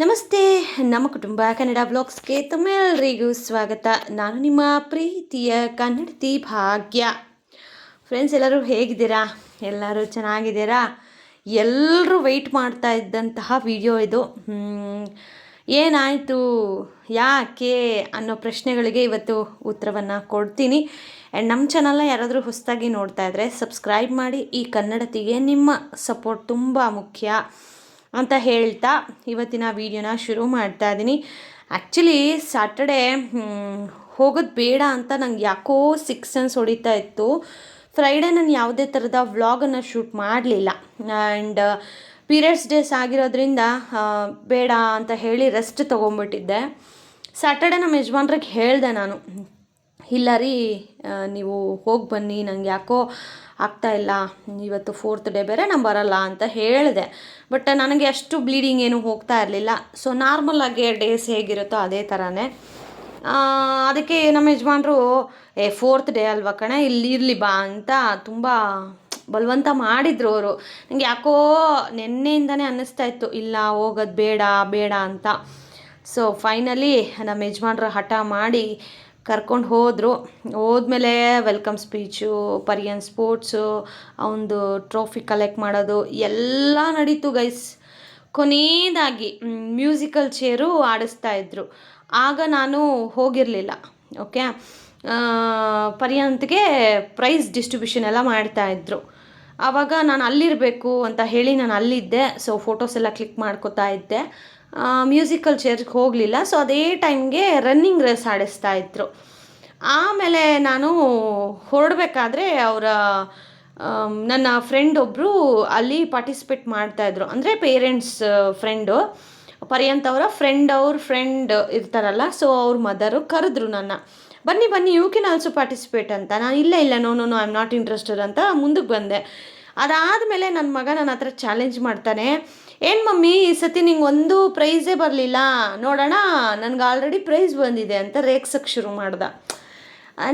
ನಮಸ್ತೆ, ನಮ್ಮ ಕುಟುಂಬ ಕನ್ನಡ ಬ್ಲಾಗ್ಸ್ಗೆ ತಮ್ಮೆಲ್ಲರಿಗೂ ಸ್ವಾಗತ. ನಾನು ನಿಮ್ಮ ಪ್ರೀತಿಯ ಕನ್ನಡತಿ ಭಾಗ್ಯ. ಫ್ರೆಂಡ್ಸ್ ಎಲ್ಲರೂ ಹೇಗಿದ್ದೀರಾ? ಎಲ್ಲರೂ ಚೆನ್ನಾಗಿದ್ದೀರಾ? ಎಲ್ಲರೂ ವೆಯ್ಟ್ ಮಾಡ್ತಾ ಇದ್ದಂತಹ ವಿಡಿಯೋ ಇದು. ಏನಾಯಿತು, ಯಾಕೆ ಅನ್ನೋ ಪ್ರಶ್ನೆಗಳಿಗೆ ಇವತ್ತು ಉತ್ತರವನ್ನು ಕೊಡ್ತೀನಿ. ಆ್ಯಂಡ್ ನಮ್ಮ ಚಾನಲ್ನ ಯಾರಾದರೂ ಹೊಸದಾಗಿ ನೋಡ್ತಾ ಇದ್ದರೆ ಸಬ್ಸ್ಕ್ರೈಬ್ ಮಾಡಿ. ಈ ಕನ್ನಡತಿಗೆ ನಿಮ್ಮ ಸಪೋರ್ಟ್ ತುಂಬ ಮುಖ್ಯ. ಅಂತ ಹೇಳ್ತಾ ಇವತ್ತಿನ ವಿಡಿಯೋನ ಶುರು ಮಾಡ್ತಾ ಇದ್ದೀನಿ. ಆ್ಯಕ್ಚುಲಿ ಸ್ಯಾಟರ್ಡೇ ಹೋಗೋದು ಬೇಡ ಅಂತ ನಂಗೆ ಯಾಕೋ ಸಿಕ್ಸ್ ಸೆನ್ಸ್ ಹೊಡಿತಾ ಇತ್ತು. ಫ್ರೈಡೇ ನಾನು ಯಾವುದೇ ಥರದ ವ್ಲಾಗನ್ನು ಶೂಟ್ ಮಾಡಲಿಲ್ಲ. ಆ್ಯಂಡ್ ಪೀರಿಯಡ್ಸ್ ಡೇಸ್ ಆಗಿರೋದ್ರಿಂದ ಬೇಡ ಅಂತ ಹೇಳಿ ರೆಸ್ಟ್ ತೊಗೊಂಬಿಟ್ಟಿದ್ದೆ. ಸ್ಯಾಟರ್ಡೆ ನಮ್ಮ ಯಜಮಾನ್ರಿಗೆ ಹೇಳಿದೆ ನಾನು ಇಲ್ಲ ರೀ ನೀವು ಹೋಗಿ ಬನ್ನಿ, ನಂಗೆ ಯಾಕೋ ಆಗ್ತಾ ಇಲ್ಲ, ಇವತ್ತು ಫೋರ್ತ್ ಡೇ ಬೇರೆ ನಾನು ಬರಲ್ಲ ಅಂತ ಹೇಳಿದೆ. ಬಟ್ ನನಗೆ ಅಷ್ಟು ಬ್ಲೀಡಿಂಗ್ ಏನು ಹೋಗ್ತಾ ಇರಲಿಲ್ಲ. ಸೊ ನಾರ್ಮಲಾಗಿ ಡೇಸ್ ಹೇಗಿರುತ್ತೋ ಅದೇ ಥರನೇ ಅದಕ್ಕೆ ನಮ್ಮ ಯಜಮಾನ್ರು, ಏ ಫೋರ್ತ್ ಡೇ ಅಲ್ವಾ ಕಣೆ, ಇಲ್ಲಿ ಇರಲಿ ಬಾ ಅಂತ ತುಂಬ ಬಲವಂತ ಮಾಡಿದ್ರು ಅವರು. ನನಗೆ ಯಾಕೋ ನಿನ್ನೆಯಿಂದನೇ ಅನ್ನಿಸ್ತಾ ಇತ್ತು, ಇಲ್ಲ, ಹೋಗೋದು ಬೇಡ ಬೇಡ ಅಂತ. ಸೊ ಫೈನಲಿ ನಮ್ಮ ಯಜಮಾನ್ರು ಹಠ ಮಾಡಿ ಕರ್ಕೊಂಡು ಹೋದರು. ಹೋದ್ಮೇಲೆ ವೆಲ್ಕಮ್ ಸ್ಪೀಚು ಪರಿಯನ್ ಸ್ಪೋರ್ಟ್ಸು ಅವನದು ಟ್ರೋಫಿ ಕಲೆಕ್ಟ್ ಮಾಡೋದು, ಎಲ್ಲ ನಡೀತು ಗೈಸ್ ಕೊನೆಯದಾಗಿ ಮ್ಯೂಸಿಕಲ್ ಚೇರು ಆಡಿಸ್ತಾ ಇದ್ರು. ಆಗ ನಾನು ಹೋಗಿರಲಿಲ್ಲ ಓಕೆ ಪರ್ಯಂತ್ಗೆ ಪ್ರೈಸ್ ಡಿಸ್ಟ್ರಿಬ್ಯೂಷನ್ ಎಲ್ಲ ಮಾಡ್ತಾ ಇದ್ರು. ಆವಾಗ ನಾನು ಅಲ್ಲಿರಬೇಕು ಅಂತ ಹೇಳಿ ನಾನು ಅಲ್ಲಿದ್ದೆ. ಸೊ ಫೋಟೋಸ್ ಎಲ್ಲ ಕ್ಲಿಕ್ ಮಾಡ್ಕೋತಾ ಇದ್ದೆ. ಮ್ಯೂಸಿಕಲ್ ಚೇರ್ಗೆ ಹೋಗಲಿಲ್ಲ. ಸೊ ಅದೇ ಟೈಮ್ಗೆ ರನ್ನಿಂಗ್ ರೇಸ್ ಆಡಿಸ್ತಾ ಇದ್ರು. ಆಮೇಲೆ ನಾನು ಹೊರಡಬೇಕಾದ್ರೆ ಅವರ ನನ್ನ ಫ್ರೆಂಡ್ ಒಬ್ಬರು ಅಲ್ಲಿ ಪಾರ್ಟಿಸಿಪೇಟ್ ಮಾಡ್ತಾಯಿದ್ರು ಅಂದರೆ ಪೇರೆಂಟ್ಸ್ ಫ್ರೆಂಡು ಪರ್ಯಂತ ಅವರ ಫ್ರೆಂಡ್ ಅವ್ರ ಫ್ರೆಂಡ್ ಇರ್ತಾರಲ್ಲ ಸೊ ಅವ್ರ ಮದರು ಕರೆದ್ರು ನನ್ನ. ಬನ್ನಿ ಬನ್ನಿ ಯು ಕೆನ್ ಆಲ್ಸೋ ಪಾರ್ಟಿಸಿಪೇಟ್ ಅಂತ. ನಾನು ಇಲ್ಲ ಇಲ್ಲ no no no I am not interested ಅಂತ ಮುಂದಕ್ಕೆ ಬಂದೆ. ಅದಾದಮೇಲೆ ನನ್ನ ಮಗ ನನ್ನ ಹತ್ರ ಚಾಲೆಂಜ್ ಮಾಡ್ತಾನೆ. ಏನು ಮಮ್ಮಿ, ಈ ಸತಿ ನಿಂಗೆ ಒಂದು ಪ್ರೈಸೇ ಬರಲಿಲ್ಲ. ನೋಡೋಣ, ನನಗೆ ಆಲ್ರೆಡಿ ಪ್ರೈಸ್ ಬಂದಿದೆ ಅಂತ ರೇಗ್ಸಕ್ಕೆ ಶುರು ಮಾಡ್ದೆ.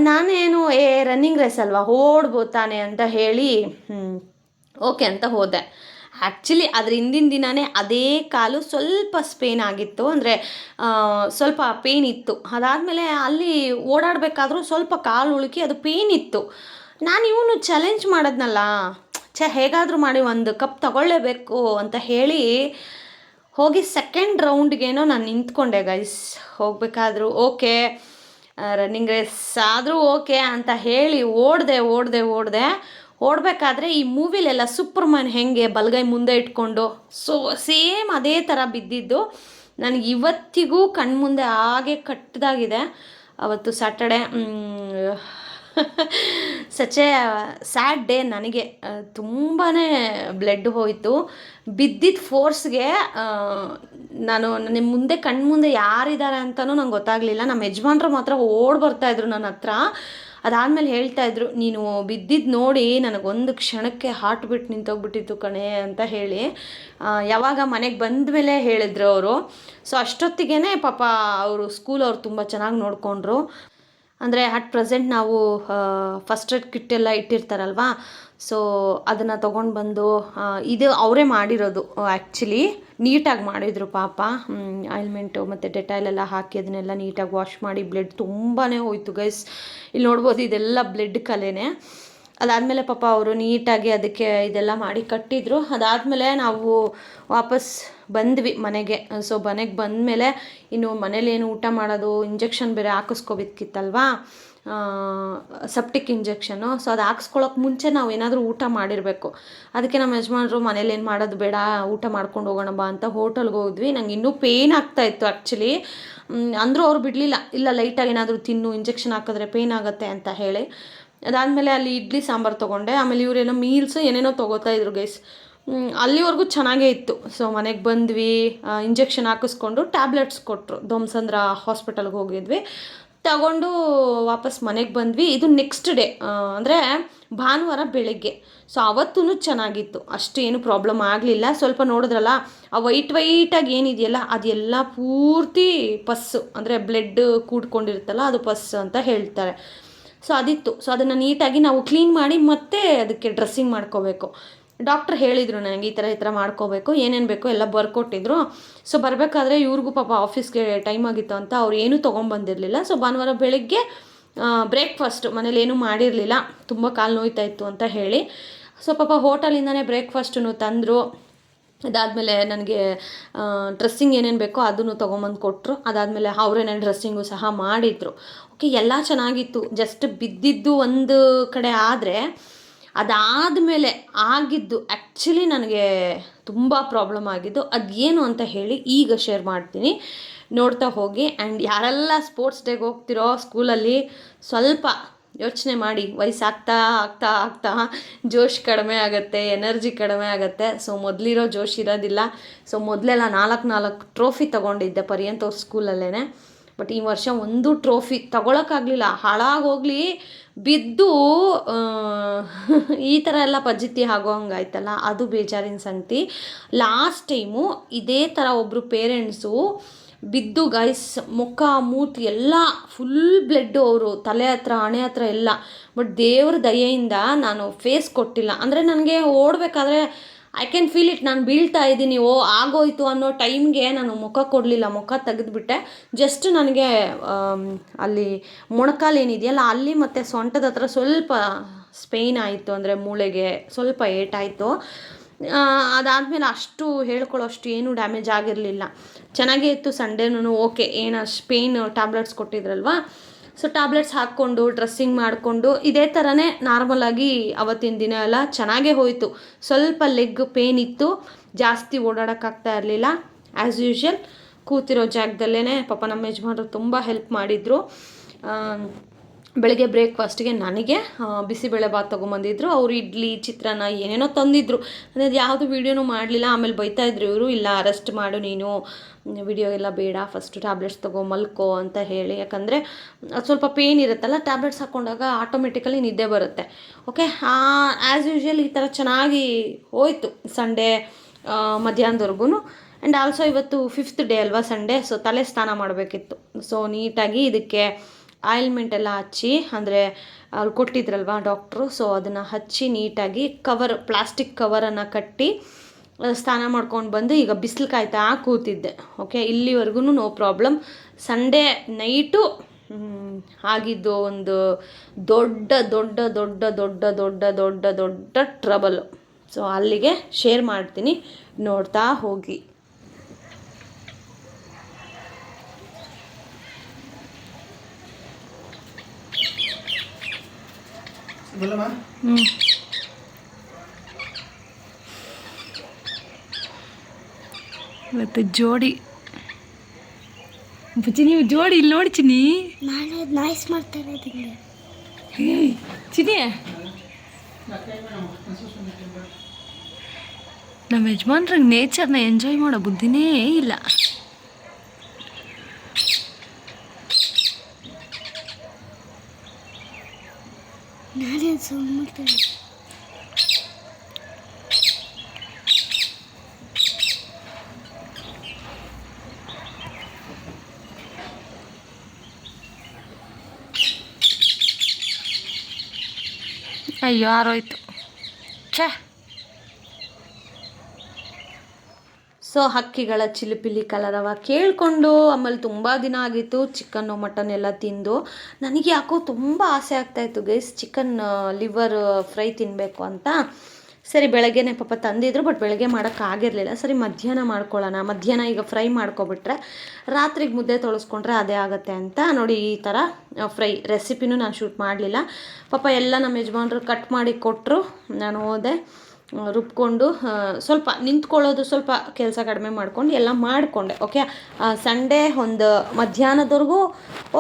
ನಾನೇನು, ಏ ರನ್ನಿಂಗ್ ರೇಸ್ ಅಲ್ವಾ ಓಡ್ಬೋದು ತಾನೆ ಅಂತ ಹೇಳಿ ಓಕೆ ಅಂತ ಹೋದೆ. ಆ್ಯಕ್ಚುಲಿ ಅದ್ರ ಹಿಂದಿನ ದಿನವೇ ಅದೇ ಕಾಲು ಸ್ವಲ್ಪ ಸ್ಪೇನ್ ಆಗಿತ್ತು. ಅಂದರೆ ಸ್ವಲ್ಪ ಪೇನ್ ಇತ್ತು. ಅದಾದಮೇಲೆ ಅಲ್ಲಿ ಓಡಾಡಬೇಕಾದ್ರೂ ಸ್ವಲ್ಪ ಕಾಲು ಉಳುಕಿ ಅದು ಪೇನ್ ಇತ್ತು. ನಾನು ಇವನು ಚಾಲೆಂಜ್ ಮಾಡೋದ್ನಲ್ಲ. ಛೆ, ಹೇಗಾದರೂ ಮಾಡಿ ಒಂದು ಕಪ್ ತಗೊಳ್ಳೇಬೇಕು ಅಂತ ಹೇಳಿ ಹೋಗಿ ಸೆಕೆಂಡ್ ರೌಂಡ್ಗೇನೋ ನಾನು ನಿಂತ್ಕೊಂಡೆ ಗೈಸ್ ಹೋಗಬೇಕಾದ್ರೂ ಓಕೆ ರನ್ನಿಂಗ್ ರೇಸ್ ಆದರೂ ಓಕೆ ಅಂತ ಹೇಳಿ ಓಡಿದೆ ಓಡಿದೆ ಓಡಿದೆ. ಓಡಬೇಕಾದ್ರೆ ಈ ಮೂವಿಲೆಲ್ಲ ಮ್ಯಾನ್ ಹೆಂಗೆ ಬಲಗೈ ಮುಂದೆ ಇಟ್ಕೊಂಡು ಸೊ ಸೇಮ್ ಅದೇ ಥರ ಬಿದ್ದಿದ್ದು. ನನಗೆ ಇವತ್ತಿಗೂ ಕಣ್ಮುಂದೆ ಹಾಗೆ ಕಟ್ಟದಾಗಿದೆ ಅವತ್ತು Saturday such a sad day ನನಗೆ ತುಂಬಾ ಬ್ಲಡ್ ಹೋಯಿತು. ಬಿದ್ದಿದ್ದ ಫೋರ್ಸ್ಗೆ ನಾನು ನನ್ನ ಮುಂದೆ ಕಣ್ಮುಂದೆ ಯಾರಿದ್ದಾರೆ ಅಂತಲೂ ನಂಗೆ ಗೊತ್ತಾಗಲಿಲ್ಲ. ನಮ್ಮ ಯಜಮಾನ್ರು ಮಾತ್ರ ಓಡ್ ಬರ್ತಾಯಿದ್ರು ನನ್ನ ಹತ್ರ. ಅದಾದಮೇಲೆ ಹೇಳ್ತಾ ಇದ್ರು, ನೀನು ಬಿದ್ದಿದ್ದು ನೋಡಿ ನನಗೊಂದು ಕ್ಷಣಕ್ಕೆ ಹಾರ್ಟ್ ಬಿಟ್ಟು ನಿಂತೋಗ್ಬಿಟ್ಟಿತ್ತು ಕಣೆ ಅಂತ ಹೇಳಿ. ಯಾವಾಗ ಮನೆಗೆ ಬಂದ ಮೇಲೆ ಹೇಳಿದ್ರು ಅವರು. ಸೊ ಅಷ್ಟೊತ್ತಿಗೆ ಪಾಪ ಅವರು ಸ್ಕೂಲ್ ಅವ್ರು ತುಂಬ ಚೆನ್ನಾಗಿ ನೋಡಿಕೊಂಡ್ರು. ಅಂದರೆ ಅಟ್ ಪ್ರೆಸೆಂಟ್ ನಾವು ಫಸ್ಟ್ ಏಡ್ ಕಿಟ್ ಎಲ್ಲ ಇಟ್ಟಿರ್ತಾರಲ್ವಾ? ಸೊ ಅದನ್ನು ತೊಗೊಂಡು ಬಂದು ಇದು ಅವರೇ ಮಾಡಿರೋದು ಆ್ಯಕ್ಚುಲಿ ನೀಟಾಗಿ ಮಾಡಿದರು ಪಾಪ. ಆಯಿಲ್ಮೆಂಟು ಮತ್ತು ಡೆಟಾಯ್ಲ್ ಎಲ್ಲ ಹಾಕಿ ಅದನ್ನೆಲ್ಲ ನೀಟಾಗಿ ವಾಶ್ ಮಾಡಿ ಬ್ಲಡ್ ತುಂಬಾ ಹೋಯ್ತು ಗೈಸ್ ಇಲ್ಲಿ ನೋಡ್ಬೋದು ಇದೆಲ್ಲ ಬ್ಲಡ್ ಕಲೆನೇ. ಅದಾದಮೇಲೆ ಪಾಪ ಅವರು ನೀಟಾಗಿ ಅದಕ್ಕೆ ಇದೆಲ್ಲ ಮಾಡಿ ಕಟ್ಟಿದ್ರು. ಅದಾದಮೇಲೆ ನಾವು ವಾಪಸ್ ಬಂದ್ವಿ ಮನೆಗೆ. ಸೊ ಮನೆಗೆ ಬಂದಮೇಲೆ ಇನ್ನು ಮನೇಲಿ ಏನು ಊಟ ಮಾಡೋದು ಇಂಜೆಕ್ಷನ್ ಬೇರೆ ಹಾಕಿಸ್ಕೋಬೇಕಿತ್ತಲ್ವಾ? ಸಪ್ಟಿಕ್ ಇಂಜೆಕ್ಷನು ಸೊ ಅದು ಹಾಕ್ಸ್ಕೊಳ್ಳೋಕೆ ಮುಂಚೆ ನಾವು ಏನಾದರೂ ಊಟ ಮಾಡಿರಬೇಕು. ಅದಕ್ಕೆ ನಮ್ಮ ಯಜಮಾನರು ಮನೇಲಿ ಏನು ಮಾಡೋದು ಬೇಡ, ಊಟ ಮಾಡ್ಕೊಂಡು ಹೋಗೋಣ ಬಾ ಅಂತ ಹೋಟೆಲ್ಗೆ ಹೋದ್ವಿ. ನಂಗೆ ಇನ್ನೂ ಪೇಯ್ನ್ ಆಗ್ತಾ ಇತ್ತು ಆ್ಯಕ್ಚುಲಿ ಅಂದರೂ ಅವ್ರು ಬಿಡಲಿಲ್ಲ. ಇಲ್ಲ ಲೈಟಾಗಿ ಏನಾದರೂ ತಿನ್ನು ಇಂಜೆಕ್ಷನ್ ಹಾಕಿದ್ರೆ ಪೇಯ್ನ್ ಆಗುತ್ತೆ ಅಂತ ಹೇಳಿ. ಅದಾದಮೇಲೆ ಅಲ್ಲಿ ಇಡ್ಲಿ ಸಾಂಬಾರು ತೊಗೊಂಡೆ. ಆಮೇಲೆ ಇವರೇನೋ ಮೀಲ್ಸು ಏನೇನೋ ತೊಗೋತಾ ಇದ್ರು ಗೈಸ್ ಅಲ್ಲಿವರೆಗೂ ಚೆನ್ನಾಗೇ ಇತ್ತು. ಸೊ ಮನೆಗೆ ಬಂದ್ವಿ. ಇಂಜೆಕ್ಷನ್ ಹಾಕಿಸ್ಕೊಂಡು ಟ್ಯಾಬ್ಲೆಟ್ಸ್ ಕೊಟ್ಟರು ದೊಮ್ಸಂದ್ರ ಹಾಸ್ಪಿಟಲ್ಗೆ ಹೋಗಿದ್ವಿ. ತಗೊಂಡು ವಾಪಸ್ ಮನೆಗೆ ಬಂದ್ವಿ. ಇದು ನೆಕ್ಸ್ಟ್ ಡೇ ಅಂದರೆ ಭಾನುವಾರ ಬೆಳಗ್ಗೆ. ಸೊ ಅವತ್ತೂ ಚೆನ್ನಾಗಿತ್ತು. ಅಷ್ಟೇನು ಪ್ರಾಬ್ಲಮ್ ಆಗಲಿಲ್ಲ. ಸ್ವಲ್ಪ ನೋಡಿದ್ರಲ್ಲ, ಆ ವೈಟ್ ವೈಟಾಗಿ ಏನಿದೆಯಲ್ಲ, ಅದೆಲ್ಲ ಪೂರ್ತಿ ಪಸ್ಸು. ಅಂದರೆ ಬ್ಲಡ್ ಕೂಡ್ಕೊಂಡಿರುತ್ತಲ್ಲ, ಅದು ಪಸ್ ಅಂತ ಹೇಳ್ತಾರೆ. ಸೊ ಅದಿತ್ತು. ಸೊ ಅದನ್ನು ನೀಟಾಗಿ ನಾವು ಕ್ಲೀನ್ ಮಾಡಿ ಮತ್ತೆ ಅದಕ್ಕೆ ಡ್ರೆಸ್ಸಿಂಗ್ ಮಾಡ್ಕೋಬೇಕು. ಡಾಕ್ಟ್ರ್ ಹೇಳಿದರು ನನಗೆ ಈ ಥರ ಈ ಥರ ಮಾಡ್ಕೋಬೇಕು, ಏನೇನು ಬೇಕೋ ಎಲ್ಲ ಬರ್ಕೊಟ್ಟಿದ್ರು. ಸೊ ಬರಬೇಕಾದ್ರೆ ಇವ್ರಿಗೂ ಪಾಪ ಆಫೀಸ್ಗೆ ಟೈಮ್ ಆಗಿತ್ತು ಅಂತ ಅವ್ರು ಏನೂ ತೊಗೊಂಬಂದಿರಲಿಲ್ಲ. ಸೊ ಭಾನುವಾರ ಬೆಳಗ್ಗೆ ಬ್ರೇಕ್ಫಾಸ್ಟ್ ಮನೇಲಿ ಏನೂ ಮಾಡಿರಲಿಲ್ಲ. ತುಂಬ ಕಾಲು ನೋಯ್ತಾ ಇತ್ತು ಅಂತ ಹೇಳಿ. ಸೊ ಪಾಪ ಹೋಟೆಲಿಂದನೇ ಬ್ರೇಕ್ಫಾಸ್ಟನ್ನು ತಂದರು. ಅದಾದಮೇಲೆ ನನಗೆ ಡ್ರೆಸ್ಸಿಂಗ್ ಏನೇನು ಬೇಕೋ ಅದನ್ನು ತೊಗೊಂಬಂದು ಕೊಟ್ಟರು ಅದಾದಮೇಲೆ ಅವರೇನೆ ಡ್ರೆಸ್ಸಿಂಗು ಸಹ ಮಾಡಿದರು. ಓಕೆ ಎಲ್ಲ ಚೆನ್ನಾಗಿತ್ತು. ಜಸ್ಟ್ ಬಿದ್ದಿದ್ದು ಒಂದು ಕಡೆ ಆದರೆ, ಅದಾದಮೇಲೆ ಆಗಿದ್ದು ಆ್ಯಕ್ಚುಲಿ ನನಗೆ ತುಂಬ ಪ್ರಾಬ್ಲಮ್ ಆಗಿದ್ದು ಅದೇನು ಅಂತ ಹೇಳಿ ಈಗ ಶೇರ್ ಮಾಡ್ತೀನಿ. ನೋಡ್ತಾ ಹೋಗಿ. ಆ್ಯಂಡ್ ಯಾರೆಲ್ಲ ಸ್ಪೋರ್ಟ್ಸ್ ಡೇಗೆ ಹೋಗ್ತಿರೋ ಸ್ಕೂಲಲ್ಲಿ ಸ್ವಲ್ಪ ಯೋಚನೆ ಮಾಡಿ, ವಯಸ್ಸಾಗ್ತಾ ಆಗ್ತಾ ಆಗ್ತಾ ಜೋಶ್ ಕಡಿಮೆ ಆಗುತ್ತೆ, ಎನರ್ಜಿ ಕಡಿಮೆ ಆಗುತ್ತೆ. ಸೊ ಮೊದಲಿರೋ ಜೋಶ್ ಇರೋದಿಲ್ಲ. ಸೊ ಮೊದಲೆಲ್ಲ ನಾಲ್ಕು ನಾಲ್ಕು ಟ್ರೋಫಿ ತೊಗೊಂಡಿದ್ದೆ ಪರ್ಯಂತ ಸ್ಕೂಲಲ್ಲೇ ಬಟ್ ಈ ವರ್ಷ ಒಂದು ಟ್ರೋಫಿ ತಗೊಳಕ್ಕಾಗಲಿಲ್ಲ. ಹಾಳಾಗೋಗ್ಲಿ, ಬಿದ್ದು ಈ ಥರ ಎಲ್ಲ ಪದ್ಧತಿ ಆಗೋ ಹಂಗಾಯ್ತಲ್ಲ ಅದು ಬೇಜಾರಿನ ಸಂಗತಿ. ಲಾಸ್ಟ್ ಟೈಮು ಇದೇ ಥರ ಒಬ್ಬರು ಪೇರೆಂಟ್ಸು ಬಿದ್ದು ಗೈಸ್ ಮುಖ, ಮೂತಿ ಎಲ್ಲ ಫುಲ್ ಬ್ಲಡ್ಡು ಅವರು, ತಲೆ ಹತ್ರ, ಹಣೆ ಹತ್ರ ಎಲ್ಲ. ಬಟ್ ದೇವ್ರ ದಯೆಯಿಂದ ನಾನು ಫೇಸ್ ಕೊಟ್ಟಿಲ್ಲ. ಅಂದರೆ ನನಗೆ ಓಡಬೇಕಾದ್ರೆ ಐ ಕ್ಯಾನ್ ಫೀಲ್ ಇಟ್ ನಾನು ಬೀಳ್ತಾ ಇದ್ದೀನಿ. ಓ, ಆಗೋಯ್ತು ಅನ್ನೋ ಟೈಮ್ಗೆ ನಾನು ಮುಖ ಕೊಡಲಿಲ್ಲ. ಮುಖ ತೆಗೆದುಬಿಟ್ಟೆ. ಜಸ್ಟ್ ನನಗೆ ಅಲ್ಲಿ ಮೊಣಕಾಲು ಏನಿದೆಯಲ್ಲ, ಅಲ್ಲಿ ಮತ್ತು ಸೊಂಟದ ಹತ್ರ ಸ್ವಲ್ಪ ಸ್ಪೇನ್ ಆಯಿತು. ಅಂದರೆ ಮೂಳೆಗೆ ಸ್ವಲ್ಪ ಏಟಾಯಿತು. ಅದಾದಮೇಲೆ ಅಷ್ಟು ಹೇಳ್ಕೊಳ್ಳೋಷ್ಟು ಏನೂ ಡ್ಯಾಮೇಜ್ ಆಗಿರಲಿಲ್ಲ. ಚೆನ್ನಾಗೇ ಇತ್ತು ಸಂಡೇನೂ ಓಕೆ, ಏನು ಅಷ್ಟು ಪೇಯ್ನ್ ಟ್ಯಾಬ್ಲೆಟ್ಸ್ ಕೊಟ್ಟಿದ್ರಲ್ವ? ಸೊ, ಟ್ಯಾಬ್ಲೆಟ್ಸ್ ಹಾಕ್ಕೊಂಡು, ಡ್ರೆಸ್ಸಿಂಗ್ ಮಾಡಿಕೊಂಡು, ಇದೇ ಥರನೇ ನಾರ್ಮಲಾಗಿ ಅವತ್ತಿನ ದಿನ ಎಲ್ಲ ಚೆನ್ನಾಗೇ ಹೋಯಿತು. ಸ್ವಲ್ಪ ಲೆಗ್ ಪೇನ್ ಇತ್ತು, ಜಾಸ್ತಿ ಓಡಾಡೋಕ್ಕಾಗ್ತಾ ಇರಲಿಲ್ಲ. ಆ್ಯಸ್ ಯೂಶ್ವಲ್ ಕೂತಿರೋ ಜಾಗದಲ್ಲೇ ಪಾಪ ನಮ್ಮ ಯಜಮಾನರು ತುಂಬ ಹೆಲ್ಪ್ ಮಾಡಿದರು. ಬೆಳಗ್ಗೆ ಬ್ರೇಕ್ಫಾಸ್ಟ್ಗೆ ನನಗೆ ಬಿಸಿಬೇಳೆ ಬಾತ್ ತೊಗೊಂಬಂದಿದ್ರು. ಅವರು ಇಡ್ಲಿ, ಚಿತ್ರಾನ್ನ ಏನೇನೋ ತಂದಿದ್ರು. ಅಂದರೆ ಯಾವುದು ವೀಡಿಯೋನೂ ಮಾಡಲಿಲ್ಲ. ಆಮೇಲೆ ಬೈತಾ ಇದ್ರು ಇವರು, ಇಲ್ಲ, ಅರೆಸ್ಟ್ ಮಾಡು ನೀನು. ವಿಡಿಯೋ ಎಲ್ಲ ಬೇಡ. ಫಸ್ಟು ಟ್ಯಾಬ್ಲೆಟ್ಸ್ ತಗೋ, ಮಲ್ಕೋ, ಅಂತ ಹೇಳಿ. ಯಾಕಂದರೆ ಅದು ಸ್ವಲ್ಪ ಪೇನ್ ಇರುತ್ತಲ್ಲ ಟ್ಯಾಬ್ಲೆಟ್ಸ್ ಹಾಕ್ಕೊಂಡಾಗ ಆಟೋಮೆಟಿಕಲಿ ನಿದ್ದೆ ಬರುತ್ತೆ. ಓಕೆ ಆ್ಯಸ್ ಯೂಶ್ವಲ್ ಈ ಥರ ಚೆನ್ನಾಗಿ ಹೋಯಿತು ಸಂಡೇ ಮಧ್ಯಾಹ್ನದವರೆಗೂ ಆ್ಯಂಡ್ ಆಲ್ಸೋ ಇವತ್ತು ಫಿಫ್ತ್ ಡೇ ಅಲ್ವಾ ಸಂಡೇ ಸೊ ತಲೆ ಸ್ನಾನ ಮಾಡಬೇಕಿತ್ತು. ಸೊ ನೀಟಾಗಿ ಇದಕ್ಕೆ ಆಯಿಲ್ಮೆಂಟ್ ಎಲ್ಲ ಹಚ್ಚಿ, ಅಂದರೆ ಅವ್ರು ಕೊಟ್ಟಿದ್ರಲ್ವ ಡಾಕ್ಟ್ರು, ಸೊ ಅದನ್ನು ಹಚ್ಚಿ ನೀಟಾಗಿ ಕವರ್, ಪ್ಲಾಸ್ಟಿಕ್ ಕವರನ್ನು ಕಟ್ಟಿ ಸ್ನಾನ ಮಾಡ್ಕೊಂಡು ಬಂದು ಈಗ ಬಿಸಿಲು ಕಾಯ್ತಾ ಕೂತಿದ್ದೆ, ಓಕೆ? ಇಲ್ಲಿವರೆಗೂ ನೋ ಪ್ರಾಬ್ಲಮ್. ಸಂಡೇ ನೈಟು ಆಗಿದ್ದು ಒಂದು ದೊಡ್ಡ ದೊಡ್ಡ ದೊಡ್ಡ ದೊಡ್ಡ ದೊಡ್ಡ ದೊಡ್ಡ ದೊಡ್ಡ ಟ್ರಬಲ್ ಸೊ ಅಲ್ಲಿಗೆ ಶೇರ್ ಮಾಡ್ತೀನಿ, ನೋಡ್ತಾ ಹೋಗಿ. बोला ಇವತ್ತು ಜೋಡಿ. ಬುಜ್ಜಿ ನೀವು ಜೋಡಿ ಇಲ್ಲಿ ನೋಡಿ ಚಿನ್ನಿ. ನಾನೇ ನಾಯ್ಸ್ ಮಾಡ್ತಾ ಚಿನ್ನಿ. ನಮ್ಮ ಯಜಮಾನ್ರಿಗೆ ನೇಚರ್ನ ಎಂಜಾಯ್ ಮಾಡೋ ಬುದ್ಧಿನೇ ಇಲ್ಲ. ನಾನೇ ಸೌಂಡ್ ಮಾಡ್ತಾ ಇರೋದು ಅಯ್ಯೋ ಆರೋಯ್ತು ಛೇ ಸೊ ಹಕ್ಕಿಗಳ ಚಿಲಿಪಿಲಿ ಕಲರವ ಕೇಳಿಕೊಂಡು ಆಮೇಲೆ ತುಂಬ ದಿನ ಆಗಿತ್ತು ಚಿಕನ್ನು, ಮಟನ್ ಎಲ್ಲ ತಿಂದು. ನನಗೆ ಯಾಕೋ ತುಂಬ ಆಸೆ ಆಗ್ತಾಯಿತ್ತು ಗೈಸ್, ಚಿಕನ್ ಲಿವರ್ ಫ್ರೈ ತಿನ್ನಬೇಕು ಅಂತ. ಸರಿ, ಬೆಳಗ್ಗೆನೆ ಪಾಪ ತಂದಿದ್ರು, ಬಟ್ ಬೆಳಗ್ಗೆ ಮಾಡೋಕ್ಕಾಗಿರಲಿಲ್ಲ ಸರಿ, ಮಧ್ಯಾಹ್ನ ಮಾಡ್ಕೊಳ್ಳೋಣ. ಮಧ್ಯಾಹ್ನ ಈಗ ಫ್ರೈ ಮಾಡ್ಕೊಬಿಟ್ರೆ ರಾತ್ರಿಗೆ ಮುದ್ದೆ ತೊಳಸ್ಕೊಂಡ್ರೆ ಅದೇ ಆಗುತ್ತೆ ಅಂತ ನೋಡಿ ಈ ಥರ ಫ್ರೈ ರೆಸಿಪಿನೂ ನಾನು ಶೂಟ್ ಮಾಡಲಿಲ್ಲ. ಪಾಪ ಎಲ್ಲ ನಮ್ಮ ಯಜಮಾನ್ರು ಕಟ್ ಮಾಡಿ ಕೊಟ್ಟರು ನಾನು ಹೋದೆ. ರುಬ್ಕೊಂಡು ಸ್ವಲ್ಪ ನಿಂತ್ಕೊಳ್ಳೋದು ಸ್ವಲ್ಪ ಕೆಲಸ ಕಡಿಮೆ ಮಾಡ್ಕೊಂಡು ಎಲ್ಲ ಮಾಡಿಕೊಂಡೆ ಓಕೆ ಸಂಡೇ ಒಂದು ಮಧ್ಯಾಹ್ನದವರೆಗೂ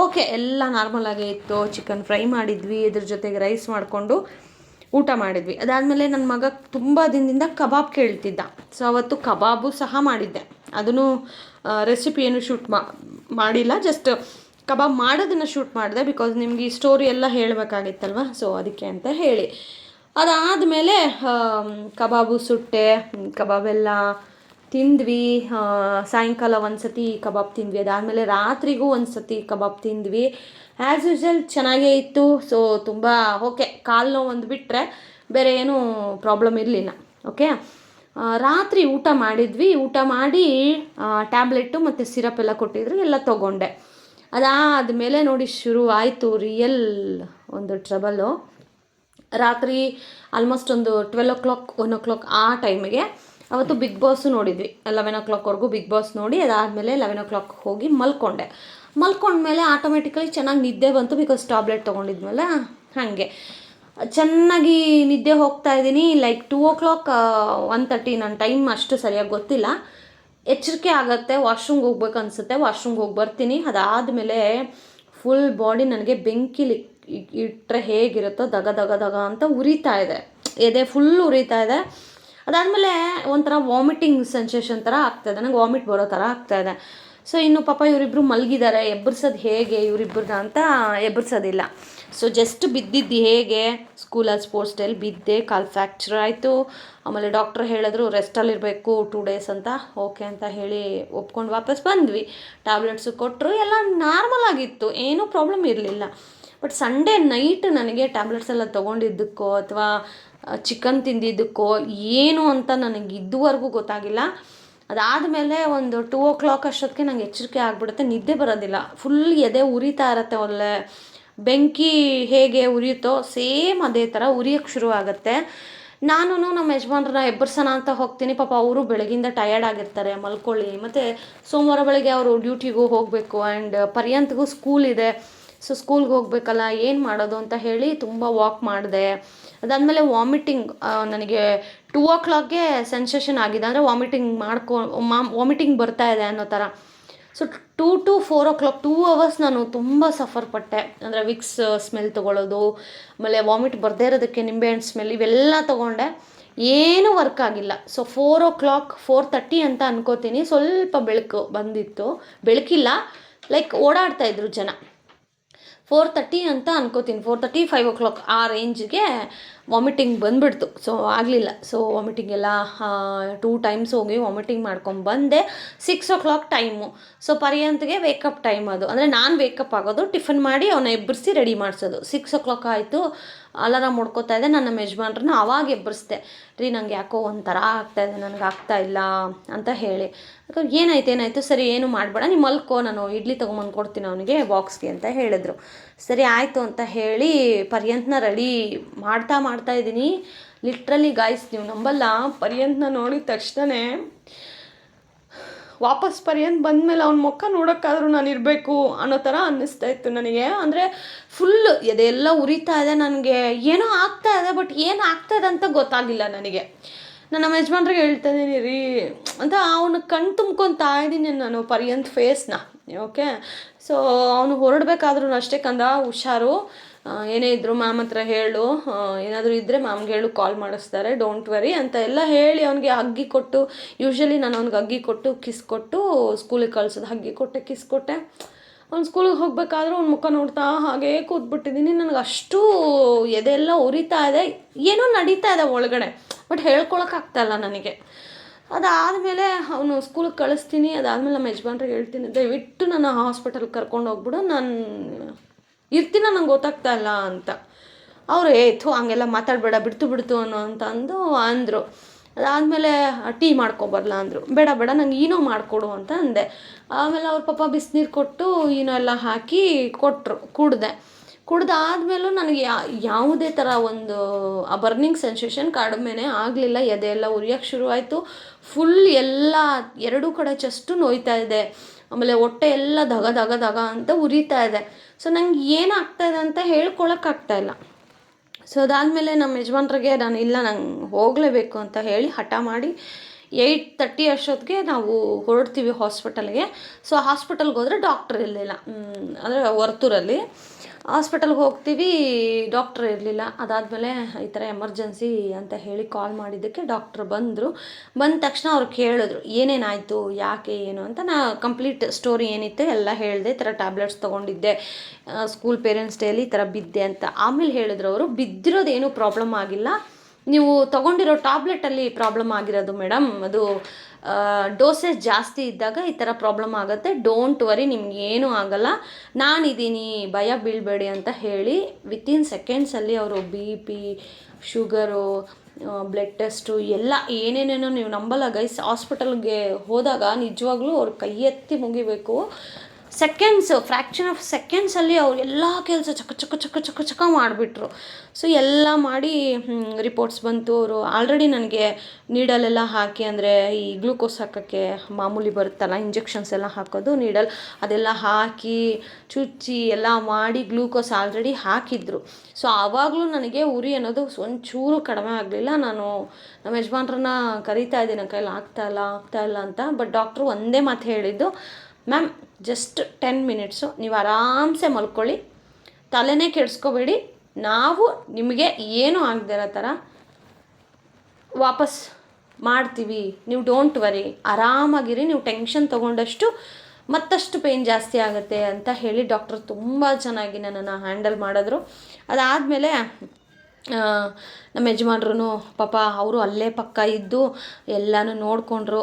ಓಕೆ ಎಲ್ಲ ನಾರ್ಮಲ್ ಆಗೇ ಇತ್ತು. ಚಿಕನ್ ಫ್ರೈ ಮಾಡಿದ್ವಿ, ಇದ್ರ ಜೊತೆಗೆ ರೈಸ್ ಮಾಡಿಕೊಂಡು ಊಟ ಮಾಡಿದ್ವಿ. ಅದಾದಮೇಲೆ ನನ್ನ ಮಗ ತುಂಬ ದಿನದಿಂದ ಕಬಾಬ್ ಕೇಳ್ತಿದ್ದ. ಸೊ ಅವತ್ತು ಕಬಾಬು ಸಹ ಮಾಡಿದ್ದೆ. ಅದನ್ನು ರೆಸಿಪಿ ಏನು ಶೂಟ್ ಮಾಡಿಲ್ಲ ಜಸ್ಟ್ ಕಬಾಬ್ ಮಾಡೋದನ್ನು ಶೂಟ್ ಮಾಡಿದೆ ಬಿಕಾಸ್ ನಿಮಗೆ ಈ ಸ್ಟೋರಿ ಎಲ್ಲ ಹೇಳಬೇಕಾಗಿತ್ತಲ್ವ? ಸೊ ಅದಕ್ಕೆ ಅಂತ ಹೇಳಿ. ಅದಾದಮೇಲೆ ಕಬಾಬು ಸುಟ್ಟೆ ಕಬಾಬೆಲ್ಲ ತಿಂದ್ವಿ. ಸಾಯಂಕಾಲ ಒಂದು ಸತಿ ಕಬಾಬ್ ತಿಂದ್ವಿ. ಅದಾದಮೇಲೆ ರಾತ್ರಿಗೂ ಒಂದು ಸತಿ ಕಬಾಬ್ ತಿಂದ್ವಿ. ಆ್ಯಸ್ ಯೂಶಲ್ ಚೆನ್ನಾಗೇ ಇತ್ತು. ಸೊ ತುಂಬ ಓಕೆ ಕಾಲು ನೋವು ಒಂದು ಬಿಟ್ಟರೆ ಬೇರೆ ಏನೂ ಪ್ರಾಬ್ಲಮ್ ಇರಲಿಲ್ಲ. ಓಕೆ ರಾತ್ರಿ ಊಟ ಮಾಡಿದ್ವಿ. ಊಟ ಮಾಡಿ ಟ್ಯಾಬ್ಲೆಟ್ಟು ಮತ್ತು ಸಿರಪ್ ಎಲ್ಲ ಕೊಟ್ಟಿದ್ರು. ಎಲ್ಲ ತೊಗೊಂಡೆ. ಅದಾದಮೇಲೆ ನೋಡಿ ಶುರು ಆಯಿತು ರಿಯಲ್ ಒಂದು ಟ್ರಬಲ್ಲು ರಾತ್ರಿ ಆಲ್ಮೋಸ್ಟ್ ಒಂದು twelve o'clock one o'clock ಆ ಟೈಮಿಗೆ ಅವತ್ತು ಬಿಗ್ ಬಾಸ್ ನೋಡಿದ್ವಿ. ಲೆವೆನ್ ಓ ಕ್ಲಾಕ್ವರೆಗೂ ಬಿಗ್ ಬಾಸ್ ನೋಡಿ ಅದಾದಮೇಲೆ ಲೆವೆನ್ ಓ ಕ್ಲಾಕ್ ಹೋಗಿ ಮಲ್ಕೊಂಡೆ. ಮಲ್ಕೊಂಡ್ಮೇಲೆ ಆಟೋಮೆಟಿಕಲಿ ಚೆನ್ನಾಗಿ ನಿದ್ದೆ ಬಂತು ಬಿಕಾಸ್ ಟ್ಯಾಬ್ಲೆಟ್ ತೊಗೊಂಡಿದ್ಮೇಲೆ ಹಾಗೆ. ಚೆನ್ನಾಗಿ ನಿದ್ದೆ ಹೋಗ್ತಾ ಇದ್ದೀನಿ like two o'clock one thirty ನನ್ನ ಟೈಮ್ ಅಷ್ಟು ಸರಿಯಾಗಿ ಗೊತ್ತಿಲ್ಲ. ಎಚ್ಚರಿಕೆ ಆಗುತ್ತೆ ವಾಶ್ರೂಮ್ಗೆ ಹೋಗ್ಬೇಕು ಅನಿಸುತ್ತೆ ವಾಶ್ರೂಮ್ಗೆ ಹೋಗಿ ಬರ್ತೀನಿ. ಅದಾದಮೇಲೆ ಫುಲ್ ಬಾಡಿ ನನಗೆ ಬೆಂಕಿಲಿ ಇಟ್ಟರೆ ಹೇಗಿರುತ್ತೋ ದಗ ದಗ ದಗ ಅಂತ ಉರಿತಾ ಇದೆ. ಎದೆ ಫುಲ್ ಉರಿತಾ ಇದೆ. ಅದಾದಮೇಲೆ ಒಂಥರ ವಾಮಿಟಿಂಗ್ ಸೆನ್ಸೇಷನ್ ಥರ ಆಗ್ತಾಯಿದೆ ನನಗೆ ವಾಮಿಟ್ ಬರೋ ಥರ ಆಗ್ತಾಯಿದೆ ಸೊ ಇನ್ನು ಪಾಪ ಇವರಿಬ್ಬರು ಮಲಗಿದ್ದಾರೆ ಎಬ್ಬರ್ಸೋದು ಹೇಗೆ ಇವರಿಬ್ಬರನ್ನ ಅಂತ ಎಬ್ಬರ್ಸೋದಿಲ್ಲ ಸೊ ಜಸ್ಟ್ ಬಿದ್ದಿದ್ದು ಹೇಗೆ? ಸ್ಕೂಲಲ್ಲಿ ಸ್ಪೋರ್ಟ್ಸ್ ಡೇಲಿ ಬಿದ್ದೆ, ಕಾಲು ಫ್ರ್ಯಾಕ್ಚರ್ ಆಯಿತು. ಆಮೇಲೆ ಡಾಕ್ಟ್ರ್ ಹೇಳಿದ್ರು ರೆಸ್ಟಲ್ಲಿರಬೇಕು ಟೂ ಡೇಸ್ ಅಂತ. ಓಕೆ ಅಂತ ಹೇಳಿ ಒಪ್ಕೊಂಡು ವಾಪಸ್ ಬಂದ್ವಿ. ಟ್ಯಾಬ್ಲೆಟ್ಸು ಕೊಟ್ಟರು ಎಲ್ಲ ನಾರ್ಮಲ್ ಆಗಿತ್ತು. ಏನೂ ಪ್ರಾಬ್ಲಮ್ ಇರಲಿಲ್ಲ. ಬಟ್ ಸಂಡೇ ನೈಟ್ ನನಗೆ ಟ್ಯಾಬ್ಲೆಟ್ಸ್ ಎಲ್ಲ ತೊಗೊಂಡಿದ್ದಕ್ಕೋ ಅಥವಾ ಚಿಕನ್ ತಿಂದಿದ್ದಕ್ಕೋ ಏನು ಅಂತ ನನಗೆ ಇದುವರೆಗೂ ಗೊತ್ತಾಗಿಲ್ಲ. ಅದಾದಮೇಲೆ ಒಂದು ಟೂ ಓ ಕ್ಲಾಕ್ ಅಷ್ಟೊತ್ತಿಗೆ ನಂಗೆ ಎಚ್ಚರಿಕೆ ಆಗಿಬಿಡುತ್ತೆ. ನಿದ್ದೆ ಬರೋದಿಲ್ಲ. ಫುಲ್ ಎದೆ ಉರಿತಾ ಇರತ್ತೆ ಒಳ್ಳೆ. ಬೆಂಕಿ ಹೇಗೆ ಉರಿಯುತ್ತೋ ಸೇಮ್ ಅದೇ ಥರ ಉರಿಯೋಕ್ಕೆ ಶುರು ಆಗುತ್ತೆ. ನಾನು ನಮ್ಮ ಯಜಮಾನ್ರನ್ನ ಎಬ್ಬರ್ಸೋಣ ಅಂತ ಹೋಗ್ತೀನಿ. ಪಾಪ ಅವರು ಬೆಳಗಿಂದ ಟಯರ್ಡ್ ಆಗಿರ್ತಾರೆ, ಮಲ್ಕೊಳ್ಳಿ. ಮತ್ತು ಸೋಮವಾರ ಬೆಳಗ್ಗೆ ಅವರು ಡ್ಯೂಟಿಗೂ ಹೋಗಬೇಕು ಆ್ಯಂಡ್ ಪರ್ಯಂತಗೂ ಸ್ಕೂಲ್ ಇದೆ. ಸೊ ಸ್ಕೂಲ್ಗೆ ಹೋಗ್ಬೇಕಲ್ಲ, ಏನು ಮಾಡೋದು ಅಂತ ಹೇಳಿ ತುಂಬ ವಾಕ್ ಮಾಡಿದೆ. ಅದಾದಮೇಲೆ ವಾಮಿಟಿಂಗ್ ನನಗೆ ಟೂ ಓ ಕ್ಲಾಕ್ಗೆ ಸೆನ್ಸೇಷನ್ ಆಗಿದೆ. ಅಂದರೆ ವಾಮಿಟಿಂಗ್ ಮಾಡ್ಕೊ ವಾಮಿಟಿಂಗ್ ಬರ್ತಾ ಇದೆ ಅನ್ನೋ ಥರ. So two to four o'clock two hours ನಾನು ತುಂಬ ಸಫರ್ ಪಟ್ಟೆ. ಅಂದರೆ ವಿಕ್ಸ್ ಸ್ಮೆಲ್ ತೊಗೊಳ್ಳೋದು ಆಮೇಲೆ ವಾಮಿಟ್ ಬರದೇ ಇರೋದಕ್ಕೆ ನಿಂಬೆಹಣ್ಣು ಸ್ಮೆಲ್ ಇವೆಲ್ಲ ತೊಗೊಂಡೆ. ಏನೂ ವರ್ಕ್ ಆಗಿಲ್ಲ. So four o'clock four thirty ಅಂತ ಅನ್ಕೋತೀನಿ. ಸ್ವಲ್ಪ ಬೆಳಕು ಬಂದಿತ್ತು. ಬೆಳಕಿಲ್ಲ ಲೈಕ್ ಓಡಾಡ್ತಾ ಇದ್ರು ಜನ. ಫೋರ್ ತರ್ಟಿ ಅಂತ ಅನ್ಕೋತೀನಿ. Four thirty five o'clock ಆ ರೇಂಜ್ಗೆ ವಾಮಿಟಿಂಗ್ ಬಂದುಬಿಡ್ತು. ಸೊ ಆಗಲಿಲ್ಲ. ಸೊ ವಾಮಿಟಿಂಗ್ ಎಲ್ಲ ಟೂ ಟೈಮ್ಸ್ ಹೋಗಿ ವಾಮಿಟಿಂಗ್ ಮಾಡ್ಕೊಂಡು ಬಂದೆ. Six o'clock time so ಪರ್ಯಂತ್ಗೆ ವೇಕಪ್ ಟೈಮ್ ಅದು. ಅಂದರೆ ನಾನು ವೇಕಪ್ ಆಗೋದು, ಟಿಫನ್ ಮಾಡಿ ಅವನ್ನ ಎಬ್ಬರಿಸಿ ರೆಡಿ ಮಾಡಿಸೋದು. ಸಿಕ್ಸ್ ಓ ಕ್ಲಾಕ್ ಆಯಿತು. ಅಲಾರಾಮ್ ಹೊಡ್ಕೋತಾ ಇದೆ, ನನ್ನ ಯಜಮಾನ್ರನ್ನ ಅವಾಗ ಎಬ್ಬರಿಸ್ದೆ ರೀ, ನಂಗೆ ಯಾಕೋ ಒಂಥರ ಆಗ್ತಾಯಿದೆ ನನಗೆ ಆಗ್ತಾ ಇಲ್ಲ ಅಂತ ಹೇಳಿ. ಯಾಕಂದ್ರೆ ಏನಾಯ್ತು, ಏನಾಯಿತು? ಸರಿ, ಏನು ಮಾಡಬೇಡ ನೀವು ಮಲ್ಕೋ, ನಾನು ಇಡ್ಲಿ ತೊಗೊಂಬಂದು ಕೊಡ್ತೀನಿ ಅವನಿಗೆ ಬಾಕ್ಸ್ಗೆ ಅಂತ ಹೇಳಿದ್ರು. ಸರಿ, ಆಯಿತು ಅಂತ ಹೇಳಿ ಪರ್ಯಂತನ ರೆಡಿ ಮಾಡ್ತಾ ಮಾಡ್ತಾ ಇದ್ದೀನಿ. ಲಿಟ್ರಲಿ ಗಾಯ್ಸ್ ನೀವು ನಂಬಲ್ಲ, ಪರ್ಯಂತನ ನೋಡಿದ ತಕ್ಷಣವೇ ವಾಪಸ್ ಪರ್ಯಂತ ಬಂದಮೇಲೆ ಅವ್ನ ಮುಖ ನೋಡೋಕ್ಕಾದ್ರೂ ನಾನು ಇರಬೇಕು ಅನ್ನೋ ಥರ ಅನ್ನಿಸ್ತಾ ಇತ್ತು ನನಗೆ. ಅಂದರೆ ಫುಲ್ ಎದೆಲ್ಲ ಉರಿತಾ ಇದೆ ನನಗೆ. ಏನೋ ಆಗ್ತಾ ಇದೆ ಬಟ್ ಏನು ಆಗ್ತಾ ಇದೆ ಅಂತ ಗೊತ್ತಾಗಿಲ್ಲ ನನಗೆ. ನಾನು ನಮ್ಮ ಯಜಮಾನ್ರಿಗೆ ಹೇಳ್ತಾ ಇದ್ದೀನಿ ರೀ, ಅಂತ ಅವನು ಕಣ್ ತುಂಬ್ಕೊತಾ ಇದ್ದೀನಿ ನಾನು ಪರ್ಯಂತ್ ಫೇಸ್ನ ಓಕೆ ಸೊ ಅವನು ಹೊರಡಬೇಕಾದ್ರೂ ಅಷ್ಟೇ ಕಂದ ಹುಷಾರು. ಏನೇ ಇದ್ದರೂ ಮ್ಯಾಮ್ ಹತ್ರ ಹೇಳು ಏನಾದರೂ ಇದ್ದರೆ ಮ್ಯಾಮ್ಗೆ ಹೇಳು ಕಾಲ್ ಮಾಡಿಸ್ತಾರೆ ಡೋಂಟ್ ವರಿ ಅಂತ ಎಲ್ಲ ಹೇಳಿ ಅವನಿಗೆ ಅಗ್ಗಿ ಕೊಟ್ಟು ಯೂಶ್ವಲಿ ನಾನು ಅವ್ನಿಗೆ ಅಗ್ಗಿ ಕೊಟ್ಟು ಕಿಸ್ ಕೊಟ್ಟು ಸ್ಕೂಲಿಗೆ ಕಳ್ಸೋದು ಹಗ್ಗಿ ಕೊಟ್ಟೆ ಕಿಸ್ ಕೊಟ್ಟೆ. ಅವ್ನು ಸ್ಕೂಲಿಗೆ ಹೋಗ್ಬೇಕಾದ್ರೂ ಅವ್ನ ಮುಖ ನೋಡ್ತಾ ಹಾಗೇ ಕೂತ್ಬಿಟ್ಟಿದ್ದೀನಿ ನನಗೆ ಅಷ್ಟು ಎದೆಲ್ಲ ಉರಿತಾ ಇದೆ, ಏನೋ ನಡೀತಾ ಇದೆ ಒಳಗಡೆ ಬಟ್ ಹೇಳ್ಕೊಳಕ್ಕಾಗ್ತಾಯಿಲ್ಲ ನನಗೆ. ಅದಾದಮೇಲೆ ಅವನು ಸ್ಕೂಲಿಗೆ ಕಳಿಸ್ತೀನಿ, ಅದಾದಮೇಲೆ ನಮ್ಮ ಯಜಮಾನ್ರಿಗೆ ಹೇಳ್ತೀನಿ, ದಯವಿಟ್ಟು ನನ್ನ ಹಾಸ್ಪಿಟಲ್ಗೆ ಕರ್ಕೊಂಡು ಹೋಗ್ಬಿಡು, ನಾನು ಇರ್ತೀನ ನಂಗೆ ಗೊತ್ತಾಗ್ತಾ ಇಲ್ಲ ಅಂತ. ಅವರು ಏತು ಹಂಗೆಲ್ಲ ಮಾತಾಡಬೇಡ, ಬಿಡ್ತು ಬಿಡ್ತು ಅನ್ನೋ ಅಂತ ಅಂದು ಅಂದರು. ಅದಾದಮೇಲೆ ಟೀ ಮಾಡ್ಕೊಬರಲ್ಲ ಅಂದರು. ಬೇಡ ಬೇಡ, ನಂಗೆ ಏನೋ ಮಾಡಿಕೊಡು ಅಂತ ಅಂದೆ. ಆಮೇಲೆ ಅವ್ರ ಪಾಪ ಬಿಸಿನೀರು ಕೊಟ್ಟು, ಏನೋ ಎಲ್ಲ ಹಾಕಿ ಕೊಟ್ಟರು ಕುಡ್ದೆ. ಕುಡ್ದಾದ್ಮೇಲೂ ನನಗೆ ಯಾವುದೇ ಥರ ಒಂದು, ಆ ಬರ್ನಿಂಗ್ ಸೆನ್ಸೇಷನ್ ಕಡಿಮೆನೇ ಆಗಲಿಲ್ಲ ಎದೆ ಎಲ್ಲ ಉರಿಯೋಕ್ಕೆ ಶುರುವಾಯಿತು. ಫುಲ್ ಎಲ್ಲ, ಎರಡೂ ಕಡೆ ಚೆಸ್ಟು ನೋಯ್ತಾ ಇದೆ. ಆಮೇಲೆ ಹೊಟ್ಟೆ ಎಲ್ಲ ಧಗ ಧಗ ಧಗ ಅಂತ ಉರಿತಾ ಇದೆ. ಸೊ, ನಂಗೆ ಏನಾಗ್ತಾ ಇದೆ ಅಂತ ಹೇಳ್ಕೊಳಕ್ಕಾಗ್ತಾ ಇಲ್ಲ. ಸೊ, ಅದಾದಮೇಲೆ ನಮ್ಮ ಯಜಮಾನ್ರಿಗೆ ನಾನು, ಇಲ್ಲ, ನಂಗೆ ಹೋಗಲೇಬೇಕು ಅಂತ ಹೇಳಿ ಹಠ ಮಾಡಿ ಏಯ್ಟ್ ತರ್ಟಿ ಅಷ್ಟೊತ್ತಿಗೆ ನಾವು ಹೊರಡ್ತೀವಿ ಹಾಸ್ಪಿಟಲ್ಗೆ. ಸೊ ಹಾಸ್ಪಿಟಲ್ಗೆ ಹೋದರೆ ಡಾಕ್ಟ್ರ್ ಇರಲಿಲ್ಲ. ಅಂದರೆ ವರ್ತೂರಲ್ಲಿ ಹಾಸ್ಪಿಟಲ್ಗೆ ಹೋಗ್ತೀವಿ, ಡಾಕ್ಟ್ರ್ ಇರಲಿಲ್ಲ. ಅದಾದಮೇಲೆ ಈ ಥರ ಎಮರ್ಜೆನ್ಸಿ ಅಂತ ಹೇಳಿ ಕಾಲ್ ಮಾಡಿದ್ದಕ್ಕೆ ಡಾಕ್ಟ್ರ್ ಬಂದರು. ಬಂದ ತಕ್ಷಣ ಅವ್ರು ಕೇಳಿದ್ರು ಏನೇನಾಯಿತು ಯಾಕೆ, ಏನು ಅಂತ. ನಾ ಕಂಪ್ಲೀಟ್ ಸ್ಟೋರಿ ಏನಿತ್ತು ಎಲ್ಲ ಹೇಳಿದೆ, ಈ ಥರ ಟ್ಯಾಬ್ಲೆಟ್ಸ್ ತೊಗೊಂಡಿದ್ದೆ ಸ್ಕೂಲ್ ಪೇರೆಂಟ್ಸ್ ಡೇಲಿ ಈ ಥರ ಬಿದ್ದೆ ಅಂತ. ಆಮೇಲೆ ಹೇಳಿದ್ರು ಅವರು, ಬಿದ್ದಿರೋದೇನು ಪ್ರಾಬ್ಲಮ್ ಆಗಿಲ್ಲ. ನೀವು ತಗೊಂಡಿರೋ ಟ್ಯಾಬ್ಲೆಟಲ್ಲಿ ಪ್ರಾಬ್ಲಮ್ ಆಗಿರೋದು ಮೇಡಮ್ ಅದು ಡೋಸೇಜ್ ಜಾಸ್ತಿ ಇದ್ದಾಗ ಈ ಥರ ಪ್ರಾಬ್ಲಮ್ ಆಗುತ್ತೆ. ಡೋಂಟ್ ವರಿ ನಿಮ್ಗೆ ಏನೂ ಆಗಲ್ಲ. ನಾನಿದ್ದೀನಿ ಭಯ ಬೀಳಬೇಡಿ ಅಂತ ಹೇಳಿ ವಿತಿನ್ ಸೆಕೆಂಡ್ಸಲ್ಲಿ ಅವರು B P sugar blood test ಎಲ್ಲ ಏನೇನೇನೋ ನೀವು ನಂಬಲ್ಲ ಗೈಸ್ ಹಾಸ್ಪಿಟಲ್ಗೆ ಹೋದಾಗ ನಿಜವಾಗ್ಲೂ ಅವ್ರು ಕೈ ಎತ್ತಿ ಮುಗಿಬೇಕು. ಸೆಕೆಂಡ್ಸ್ ಫ್ರ್ಯಾಕ್ಷನ್ ಆಫ್ ಸೆಕೆಂಡ್ಸಲ್ಲಿ ಅವ್ರು ಎಲ್ಲ ಕೆಲಸ ಚಕ ಚಕ ಚಕ ಚಕ ಚಕ ಮಾಡಿಬಿಟ್ರು. ಸೊ ಎಲ್ಲ ಮಾಡಿ ರಿಪೋರ್ಟ್ಸ್ ಬಂತು. ಅವರು ಆಲ್ರೆಡಿ ನನಗೆ ನೀಡಲೆಲ್ಲ ಹಾಕಿ ಅಂದರೆ ಈ ಗ್ಲೂಕೋಸ್ ಹಾಕೋಕ್ಕೆ ಮಾಮೂಲಿ ಬರುತ್ತಲ್ಲ ಇಂಜೆಕ್ಷನ್ಸ್ ಎಲ್ಲ ಹಾಕೋದು ನೀಡಲ್ ಅದೆಲ್ಲ ಹಾಕಿ, ಚುಚ್ಚಿ ಎಲ್ಲ ಮಾಡಿ ಗ್ಲೂಕೋಸ್ ಆಲ್ರೆಡಿ ಹಾಕಿದ್ರು. ಸೊ ಆವಾಗಲೂ ನನಗೆ ಉರಿ ಅನ್ನೋದು ಒಂಚೂರು ಕಡಿಮೆ ಆಗಲಿಲ್ಲ. ನಾನು ನಮ್ಮ ಯಜಮಾನ್ರನ್ನ ಕರಿತಾ ಇದ್ದೀನಿ ಕೈಲಿ ಆಗ್ತಾ ಇಲ್ಲ ಅಂತ. ಬಟ್ ಡಾಕ್ಟ್ರು ಒಂದೇ ಮಾತು ಹೇಳಿದ್ದು ಮ್ಯಾಮ್ ಜಸ್ಟ್ ಟೆನ್ ಮಿನಿಟ್ಸು ನೀವು ಆರಾಮ್ಸೆ ಮಲ್ಕೊಳ್ಳಿ. ತಲೆನೇ ಕೆಡಿಸ್ಕೋಬೇಡಿ. ನಾವು ನಿಮಗೆ ಏನೂ ಆಗದಿರೋ ಥರ ವಾಪಸ್ ಮಾಡ್ತೀವಿ. ನೀವು ಡೋಂಟ್ ವರಿ ಆರಾಮಾಗಿರಿ. ನೀವು ಟೆನ್ಷನ್ ತೊಗೊಂಡಷ್ಟು ಮತ್ತಷ್ಟು ಪೇಯ್ನ್ ಜಾಸ್ತಿ ಆಗುತ್ತೆ ಅಂತ ಹೇಳಿ ಡಾಕ್ಟರ್ ತುಂಬ ಚೆನ್ನಾಗಿ ನನ್ನನ್ನು ಹ್ಯಾಂಡಲ್ ಮಾಡಿದ್ರು. ಅದಾದಮೇಲೆ ನಮ್ಮ ಯಜಮಾನ್ರು ಪಾಪ ಅವರು ಅಲ್ಲೇ ಪಕ್ಕ ಇದ್ದು ಎಲ್ಲನೂ ನೋಡಿಕೊಂಡ್ರು.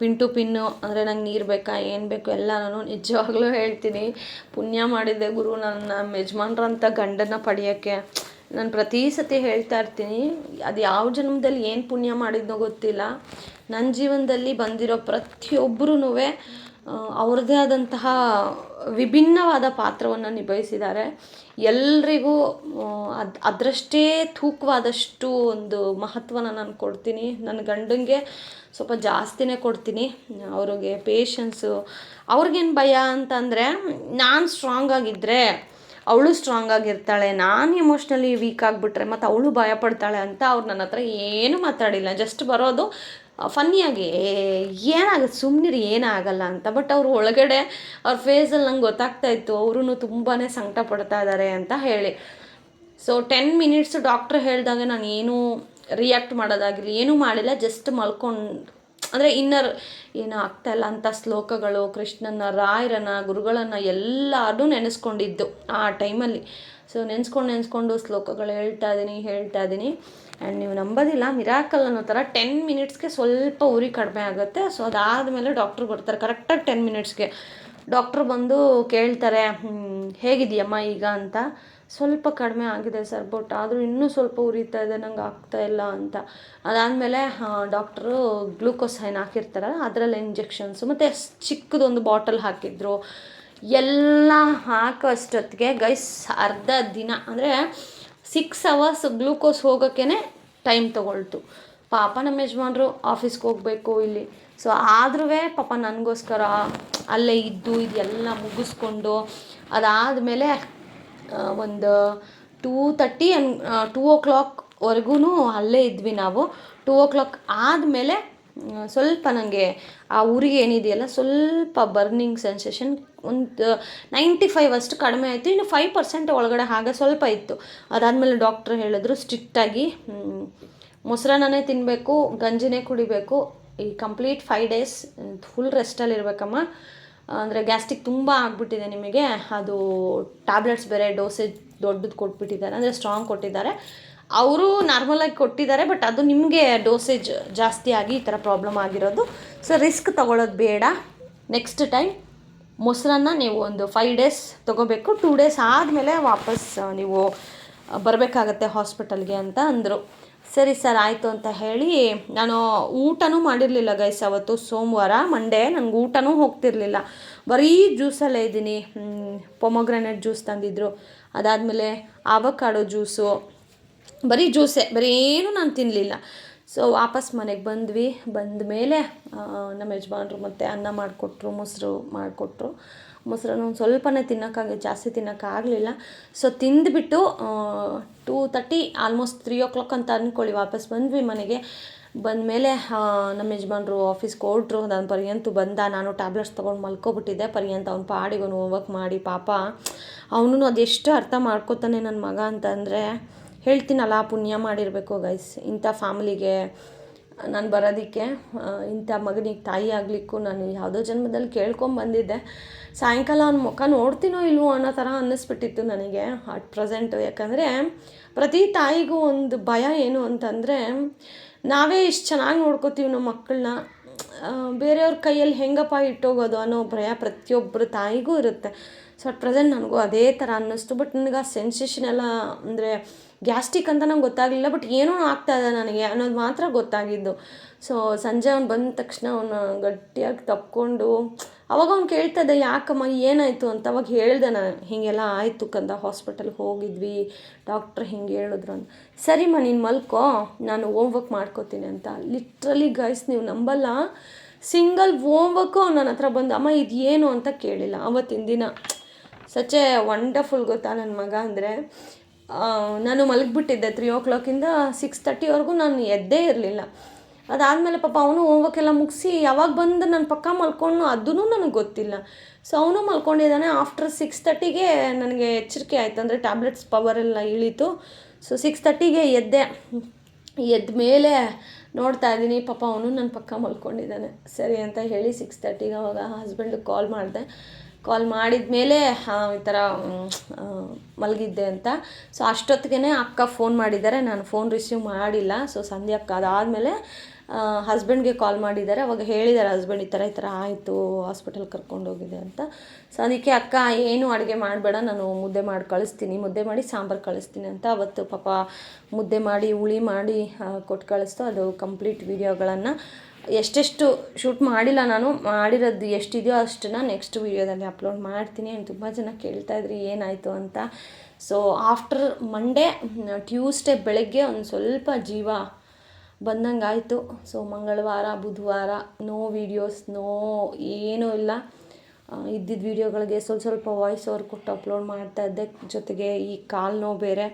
ಪಿನ್ ಟು ಪಿನ್ನು ಅಂದರೆ ನಂಗೆ ನೀರು ಬೇಕಾ, ಏನು ಬೇಕು ಎಲ್ಲನೂ ನಿಜವಾಗ್ಲೂ ಹೇಳ್ತೀನಿ. ಪುಣ್ಯ ಮಾಡಿದ್ದೆ ಗುರು ನನ್ನ, ನಮ್ಮ ಯಜಮಾನ್ರಂಥ ಗಂಡನ ಪಡೆಯೋಕ್ಕೆ. ನಾನು ಪ್ರತಿ ಸತಿ ಹೇಳ್ತಾ ಇರ್ತೀನಿ, ಅದು ಯಾವ ಜನ್ಮದಲ್ಲಿ ಏನು ಪುಣ್ಯ ಮಾಡಿದ್ನೋ ಗೊತ್ತಿಲ್ಲ. ನನ್ನ ಜೀವನದಲ್ಲಿ ಬಂದಿರೋ ಪ್ರತಿಯೊಬ್ಬರೂ ಅವ್ರದ್ದೇ ಆದಂತಹ ವಿಭಿನ್ನವಾದ ಪಾತ್ರವನ್ನು ನಿಭಾಯಿಸಿದ್ದಾರೆ. ಎಲ್ರಿಗೂ ಅದು, ಅದರಷ್ಟೇ ತೂಕವಾದಷ್ಟು ಒಂದು ಮಹತ್ವನ ನಾನು ಕೊಡ್ತೀನಿ. ನನ್ನ ಗಂಡನಿಗೆ ಸ್ವಲ್ಪ ಜಾಸ್ತಿನೇ ಕೊಡ್ತೀನಿ. ಅವ್ರಿಗೆ ಪೇಷನ್ಸು ಅವ್ರಿಗೇನು ಭಯ ಅಂತಂದರೆ ನಾನು ಸ್ಟ್ರಾಂಗ್ ಆಗಿದ್ದರೆ ಅವಳು ಸ್ಟ್ರಾಂಗ್ ಆಗಿರ್ತಾಳೆ. ನಾನು ಎಮೋಷ್ನಲಿ ವೀಕ್ ಆಗಿಬಿಟ್ರೆ ಮತ್ತು ಅವಳು ಭಯ ಪಡ್ತಾಳೆ ಅಂತ ಅವ್ರು ನನ್ನ ಹತ್ರ ಏನೂ ಮಾತಾಡಿಲ್ಲ. ಜಸ್ಟ್ ಬರೋದು ಫನ್ನಿಯಾಗಿ ಏನಾಗುತ್ತೆ ಸುಮ್ಮನಿರಿ ಏನಾಗಲ್ಲ ಅಂತ. ಬಟ್ ಅವ್ರು ಒಳಗಡೆ, ಅವ್ರ ಫೇಸಲ್ಲಿ ನಂಗೆ ಗೊತ್ತಾಗ್ತಾ ಇತ್ತು ಅವರು ತುಂಬಾ ಸಂಕಟ ಪಡ್ತಾ ಇದ್ದಾರೆ ಅಂತ ಹೇಳಿ. ಸೊ ಟೆನ್ ಮಿನಿಟ್ಸ್ ಡಾಕ್ಟ್ರ್ ಹೇಳಿದಾಗ ನಾನು ಏನೂ ರಿಯಾಕ್ಟ್ ಮಾಡೋದಾಗಿರಲಿ, ಏನೂ ಮಾಡಿಲ್ಲ ಜಸ್ಟ್ ಮಲ್ಕೊಂಡು, ಅಂದರೆ ಇನ್ನರ್, ಏನು ಇಲ್ಲ ಅಂತ ಶ್ಲೋಕಗಳು, ಕೃಷ್ಣನ, ರಾಯರನ, ಗುರುಗಳನ್ನು ಎಲ್ಲರೂ ನೆನೆಸ್ಕೊಂಡಿದ್ದು ಆ ಟೈಮಲ್ಲಿ ಸೊ ನೆನೆಸ್ಕೊಂಡು ನೆನೆಸ್ಕೊಂಡು ಶ್ಲೋಕಗಳು ಹೇಳ್ತಾ ಇದ್ದೀನಿ ಹೇಳ್ತಾ ಇದ್ದೀನಿ ಆ್ಯಂಡ್ ನೀವು ನಂಬೋದಿಲ್ಲ ಮಿರಾಕಲ್ ಅನ್ನೋ ಥರ ಟೆನ್ ಮಿನಿಟ್ಸ್ಗೆ ಸ್ವಲ್ಪ ಉರಿ ಕಡಿಮೆ ಆಗುತ್ತೆ. ಸೊ ಅದಾದಮೇಲೆ ಡಾಕ್ಟ್ರು ಬರ್ತಾರೆ ಕರೆಕ್ಟಾಗಿ ಟೆನ್ ಮಿನಿಟ್ಸ್ಗೆ ಡಾಕ್ಟ್ರು ಬಂದು ಕೇಳ್ತಾರೆ ಹೇಗಿದೆಯಮ್ಮ ಈಗ ಅಂತ? ಸ್ವಲ್ಪ ಕಡಿಮೆ ಆಗಿದೆ ಸರ್ ಬಟ್ ಆದರೂ ಇನ್ನೂ ಸ್ವಲ್ಪ ಉರಿತಾ ಇದೆ, ನಂಗೆ ಆಗ್ತಾ ಇಲ್ಲ ಅಂತ. ಅದಾದಮೇಲೆ ಡಾಕ್ಟ್ರು ಗ್ಲೂಕೋಸ್ ಏನು ಹಾಕಿರ್ತಾರೆ, ಅದರಲ್ಲಿ ಇಂಜೆಕ್ಷನ್ಸು ಮತ್ತು ಚಿಕ್ಕದೊಂದು ಬಾಟಲ್ ಹಾಕಿದ್ರು. ಎಲ್ಲ ಹಾಕೋ ಅಷ್ಟೊತ್ತಿಗೆ ಗೈಸ್ ಅರ್ಧ ದಿನ. ಅಂದರೆ ಸಿಕ್ಸ್ ಅವರ್ಸ್ ಗ್ಲೂಕೋಸ್ ಹೋಗೋಕ್ಕೇ ಟೈಮ್ ತೊಗೊಳ್ತು. ಪಾಪ ನಮ್ಮ ಯಜಮಾನ್ರು ಆಫೀಸ್ಗೆ ಹೋಗಬೇಕು ಇಲ್ಲಿ. ಸೊ ಆದ್ರೂ ಪಾಪ ನನಗೋಸ್ಕರ ಅಲ್ಲೇ ಇದ್ದು ಇದೆಲ್ಲ ಮುಗಿಸ್ಕೊಂಡು, ಅದಾದಮೇಲೆ ಒಂದು ಟೂ ತರ್ಟಿ ಅನ್ ಟೂ ಓ ಕ್ಲಾಕ್ವರೆಗೂ ಅಲ್ಲೇ ಇದ್ವಿ ನಾವು. ಟೂ ಓ ಕ್ಲಾಕ್ ಆದಮೇಲೆ ಸ್ವಲ್ಪ ನನಗೆ ಆ ಊರಿಗೆ ಏನಿದೆಯಲ್ಲ ಸ್ವಲ್ಪ ಬರ್ನಿಂಗ್ ಸೆನ್ಸೇಷನ್ ಒಂದು ನೈಂಟಿ ಫೈವ್ ಅಷ್ಟು ಕಡಿಮೆ ಆಯಿತು. ಇನ್ನು ಫೈವ್ ಪರ್ಸೆಂಟ್ ಒಳಗಡೆ ಹಾಗೆ ಸ್ವಲ್ಪ ಇತ್ತು. ಅದಾದಮೇಲೆ ಡಾಕ್ಟ್ರ್ ಹೇಳಿದ್ರು ಸ್ಟ್ರಿಕ್ಟಾಗಿ ಮೊಸರನ್ನೇ ತಿನ್ನಬೇಕು ಗಂಜಿನೇ ಕುಡಿಬೇಕು. ಈ ಕಂಪ್ಲೀಟ್ ಫೈವ್ ಡೇಸ್ ಫುಲ್ ರೆಸ್ಟಲ್ಲಿ ಇರಬೇಕಮ್ಮ. ಅಂದರೆ ಗ್ಯಾಸ್ಟ್ರಿಕ್ ತುಂಬ ಆಗಿಬಿಟ್ಟಿದೆ ನಿಮಗೆ. ಅದು ಟ್ಯಾಬ್ಲೆಟ್ಸ್ ಬೇರೆ ಡೋಸೇಜ್ ದೊಡ್ಡದು ಕೊಟ್ಬಿಟ್ಟಿದ್ದಾರೆ. ಅಂದರೆ ಸ್ಟ್ರಾಂಗ್ ಕೊಟ್ಟಿದ್ದಾರೆ. ಅವರು ನಾರ್ಮಲಾಗಿ ಕೊಟ್ಟಿದ್ದಾರೆ ಬಟ್ ಅದು ನಿಮಗೆ ಡೋಸೇಜ್ ಜಾಸ್ತಿ ಆಗಿ ಈ ಥರ ಪ್ರಾಬ್ಲಮ್ ಆಗಿರೋದು. ಸೊ ರಿಸ್ಕ್ ತಗೊಳ್ಳೋದು ಬೇಡ. ನೆಕ್ಸ್ಟ್ ಟೈಮ್ ಮೊಸರನ್ನ ನೀವು ಒಂದು ಫೈವ್ ಡೇಸ್ ತೊಗೋಬೇಕು. ಟೂ ಡೇಸ್ ಆದಮೇಲೆ ವಾಪಸ್ ನೀವು ಬರಬೇಕಾಗತ್ತೆ ಹಾಸ್ಪಿಟಲ್ಗೆ ಅಂತ ಅಂದರು. ಸರಿ ಸರ್, ಆಯಿತು ಅಂತ ಹೇಳಿ ನಾನು ಊಟನೂ ಮಾಡಿರಲಿಲ್ಲ ಗೈಸ್ ಅವತ್ತು, ಸೋಮವಾರ ಮಂಡೇ ನನಗೆ ಊಟನೂ ಹೋಗ್ತಿರ್ಲಿಲ್ಲ. ಬರೀ ಜ್ಯೂಸಲ್ಲೇ ಇದ್ದೀನಿ. ಪೊಮೊಗ್ರೆನೇಟ್ ಜ್ಯೂಸ್ ತಂದಿದ್ದರು ಅದಾದಮೇಲೆ ಆವಕಾಡೋ ಜ್ಯೂಸು ಬರೀ ಜ್ಯೂಸೇ ಬರೀ ಏನೂ ನಾನು ತಿನ್ನಲಿಲ್ಲ ಸೊ ವಾಪಸ್ ಮನೆಗೆ ಬಂದ್ವಿ. ಬಂದ ಮೇಲೆ ನಮ್ಮ ಯಜಮಾನ್ರು ಮತ್ತು ಅನ್ನ ಮಾಡಿಕೊಟ್ರು, ಮೊಸರು ಮಾಡಿಕೊಟ್ರು. ಮೊಸರನ್ನು ಒಂದು ಸ್ವಲ್ಪನೇ ತಿನ್ನೋಕ್ಕಾಗಿ ಜಾಸ್ತಿ ತಿನ್ನೋಕ್ಕಾಗಲಿಲ್ಲ so ತಿಂದುಬಿಟ್ಟು two thirty almost three o'clock ಅಂತ ಅಂದ್ಕೊಳ್ಳಿ ವಾಪಸ್ ಬಂದ್ವಿ ಮನೆಗೆ. ಬಂದಮೇಲೆ ನಮ್ಮ ಯಜಮಾನ್ರು ಆಫೀಸ್ ಹೊರಟ್ರು. ನಾನು ಪರ್ಯಂತು ಬಂದ, ನಾನು ಟ್ಯಾಬ್ಲೆಟ್ಸ್ ತೊಗೊಂಡು ಮಲ್ಕೊಬಿಟ್ಟಿದ್ದೆ. ಪರ್ಯಂತ ಅವ್ನು ಪಾಡಿಗೆ ಹೋಮ್ವರ್ಕ್ ಮಾಡಿ, ಪಾಪ. ಅವನು ಅದೆಷ್ಟು ಅರ್ಥ ಮಾಡ್ಕೋತಾನೆ ನನ್ನ ಮಗ ಅಂತಂದರೆ ಹೇಳ್ತೀನಲ್ಲ, ಪುಣ್ಯ ಮಾಡಿರಬೇಕು ಗೈಸ್ ಇಂಥ ಫ್ಯಾಮಿಲಿಗೆ ನಾನು ಬರೋದಕ್ಕೆ ಇಂಥ ಮಗನಿಗೆ ತಾಯಿ ಆಗಲಿಕ್ಕೂ ನಾನು ಯಾವುದೋ ಜನ್ಮದಲ್ಲಿ ಕೇಳ್ಕೊಂಬಂದಿದ್ದೆ ಸಾಯಂಕಾಲ ಅವ್ನ ಮುಖ ನೋಡ್ತೀನೋ ಇಲ್ವೋ ಅನ್ನೋ ಥರ ಅನ್ನಿಸ್ಬಿಟ್ಟಿತ್ತು ನನಗೆ ಅಟ್ ಪ್ರೆಸೆಂಟು ಯಾಕಂದರೆ ಪ್ರತಿ ತಾಯಿಗೂ ಒಂದು ಭಯ ಏನು ಅಂತಂದರೆ, ನಾವೇ ಇಷ್ಟು ಚೆನ್ನಾಗಿ ನೋಡ್ಕೋತೀವಿ ನಮ್ಮ ಮಕ್ಕಳನ್ನ ಬೇರೆಯವ್ರ ಕೈಯಲ್ಲಿ ಹೆಂಗಪ್ಪ ಇಟ್ಟೋಗೋದು ಅನ್ನೋ ಭಯ ಪ್ರತಿಯೊಬ್ಬರ ತಾಯಿಗೂ ಇರುತ್ತೆ. ಸೊ ಅಟ್ ಪ್ರೆಸೆಂಟ್ ನನಗೂ ಅದೇ ಥರ ಅನ್ನಿಸ್ತು. ಬಟ್ ನನಗೆ ಆ ಸೆನ್ಸೇಷನ್ ಎಲ್ಲ ಅಂದರೆ ಗ್ಯಾಸ್ಟಿಕ್ ಅಂತ ನಂಗೆ ಗೊತ್ತಾಗಲಿಲ್ಲ ಬಟ್ ಏನೋ ಆಗ್ತಾ ಇದೆ ನನಗೆ ಅನ್ನೋದು ಮಾತ್ರ ಗೊತ್ತಾಗಿದ್ದು. ಸೊ ಸಂಜೆ ಅವ್ನು ಬಂದ ತಕ್ಷಣ ಅವನು ಗಟ್ಟಿಯಾಗಿ ತಪ್ಕೊಂಡು, ಅವಾಗ ಅವ್ನು ಕೇಳ್ತಾ ಇದ್ದೆ, ಯಾಕಮ್ಮ, ಏನಾಯಿತು? ಅಂತ ಅವಾಗ ಹೇಳ್ದೆ ನಾನು, ಹೀಗೆಲ್ಲ ಆಯಿತು ಕಂದ ಹಾಸ್ಪಿಟಲ್ಗೆ ಹೋಗಿದ್ವಿ ಡಾಕ್ಟ್ರ್ ಹಿಂಗೆ ಹೇಳಿದ್ರು ಅಂತ. ಸರಿಮ್ಮ, ನೀನು ಮಲ್ಕೋ, ನಾನು ಹೋಮ್ವರ್ಕ್ ಮಾಡ್ಕೋತೀನಿ ಅಂತ. ಲಿಟ್ರಲಿ ಗೈಸ್ ನೀವು ನಂಬಲ್ಲ. ಸಿಂಗಲ್ ಹೋಮ್ವರ್ಕು ನನ್ನ ಹತ್ರ ಬಂದು, ಅಮ್ಮ, ಇದು ಏನು? ಅಂತ ಕೇಳಿಲ್ಲ. ಅವತ್ತಿನ ದಿನ ಸಚೆ ವಂಡರ್ಫುಲ್ ಗೊತ್ತಾ ನನ್ನ ಮಗ ಅಂದರೆ ನಾನು ಮಲಗಿಬಿಟ್ಟಿದ್ದೆ ತ್ರೀ ಓ ಕ್ಲಾಕಿಂದ ಸಿಕ್ಸ್ ತರ್ಟಿವರೆಗೂ ನಾನು ಎದ್ದೇ ಇರಲಿಲ್ಲ. ಅದಾದಮೇಲೆ ಪಾಪ ಅವನು ಹೋಮ್ವರ್ಕ್ ಎಲ್ಲ ಮುಗಿಸಿ ಯಾವಾಗ ಬಂದು ನನ್ನ ಪಕ್ಕ ಮಲ್ಕೊಂಡು ಅದೂ ನನಗೆ ಗೊತ್ತಿಲ್ಲ. ಸೊ ಅವನು ಮಲ್ಕೊಂಡಿದ್ದಾನೆ. ಆಫ್ಟರ್ ಸಿಕ್ಸ್ ತರ್ಟಿಗೆ ನನಗೆ ಎಚ್ಚರಿಕೆ ಆಯಿತು. ಅಂದರೆ ಟ್ಯಾಬ್ಲೆಟ್ಸ್ ಪವರ್ ಎಲ್ಲ ಇಳೀತು. ಸೊ ಸಿಕ್ಸ್ ತರ್ಟಿಗೆ ಎದ್ದೆ. ಎದ್ದ ಮೇಲೆ ನೋಡ್ತಾ ಇದ್ದೀನಿ. ಪಾಪ ಅವನು ನನ್ನ ಪಕ್ಕ ಮಲ್ಕೊಂಡಿದ್ದಾನೆ. ಸರಿ ಅಂತ ಹೇಳಿ ಸಿಕ್ಸ್ ತರ್ಟಿಗೆ ಅವಾಗ ಹಸ್ಬೆಂಡಿಗೆ ಕಾಲ್ ಮಾಡಿದೆ. ಕಾಲ್ ಮಾಡಿದ ಮೇಲೆ ಈ ಥರ ಮಲಗಿದ್ದೆ ಅಂತ. ಸೊ ಅಷ್ಟೊತ್ತಿಗೆ ಅಕ್ಕ ಫೋನ್ ಮಾಡಿದ್ದಾರೆ. ನಾನು ಫೋನ್ ರಿಸೀವ್ ಮಾಡಿಲ್ಲ. ಸೊ ಸಂಧ್ಯಾ ಅಕ್ಕ ಅದಾದಮೇಲೆ ಹಸ್ಬೆಂಡ್ಗೆ ಕಾಲ್ ಮಾಡಿದ್ದಾರೆ. ಅವಾಗ ಹೇಳಿದ್ದಾರೆ ಹಸ್ಬೆಂಡ್ ಈ ಥರ ಈ ಥರ ಆಯಿತು. ಹಾಸ್ಪಿಟಲ್ ಕರ್ಕೊಂಡೋಗಿದೆ ಅಂತ. ಸೊ ಅದಕ್ಕೆ ಅಕ್ಕ, ಏನು ಅಡುಗೆ ಮಾಡಬೇಡ. ನಾನು ಮುದ್ದೆ ಮಾಡಿ ಕಳಿಸ್ತೀನಿ. ಮುದ್ದೆ ಮಾಡಿ ಸಾಂಬಾರು ಕಳಿಸ್ತೀನಿ ಅಂತ. ಅವತ್ತು ಪಾಪ ಮುದ್ದೆ ಮಾಡಿ, ಹುಳಿ ಮಾಡಿ ಕೊಟ್ಟು ಕಳಿಸ್ತು. ಅದು ಕಂಪ್ಲೀಟ್ ವೀಡಿಯೋಗಳನ್ನು ಎಷ್ಟೆಷ್ಟು ಶೂಟ್ ಮಾಡಿಲ್ಲ ನಾನು, ಮಾಡಿರೋದು ಎಷ್ಟಿದೆಯೋ ಅಷ್ಟನ್ನು ನೆಕ್ಸ್ಟ್ ವೀಡಿಯೋದಲ್ಲಿ ಅಪ್ಲೋಡ್ ಮಾಡ್ತೀನಿ. ಆ್ಯಂಡ್ ತುಂಬ ಜನ ಕೇಳ್ತಾ ಇದ್ರಿ, ಏನಾಯಿತು ಅಂತ. ಸೊ ಆಫ್ಟರ್ ಮಂಡೇ ಟ್ಯೂಸ್ಡೇ ಬೆಳಗ್ಗೆ ಒಂದು ಸ್ವಲ್ಪ ಜೀವ ಬಂದಂಗೆ ಆಯಿತು ಸೊ ಮಂಗಳವಾರ, ಬುಧವಾರ ನೋ ವೀಡಿಯೋಸ್ ನೋ ಏನೂ ಇಲ್ಲ. ಇದ್ದಿದ್ದ ವೀಡಿಯೋಗಳಿಗೆ ಸ್ವಲ್ಪ ಸ್ವಲ್ಪ ವಾಯ್ಸ್ ಓವರ್ ಕೊಟ್ಟು ಅಪ್ಲೋಡ್ ಮಾಡ್ತಾ ಇದ್ದೆ. ಜೊತೆಗೆ ಈ ಕಾಲು ನೋವು ಬೇರೆ.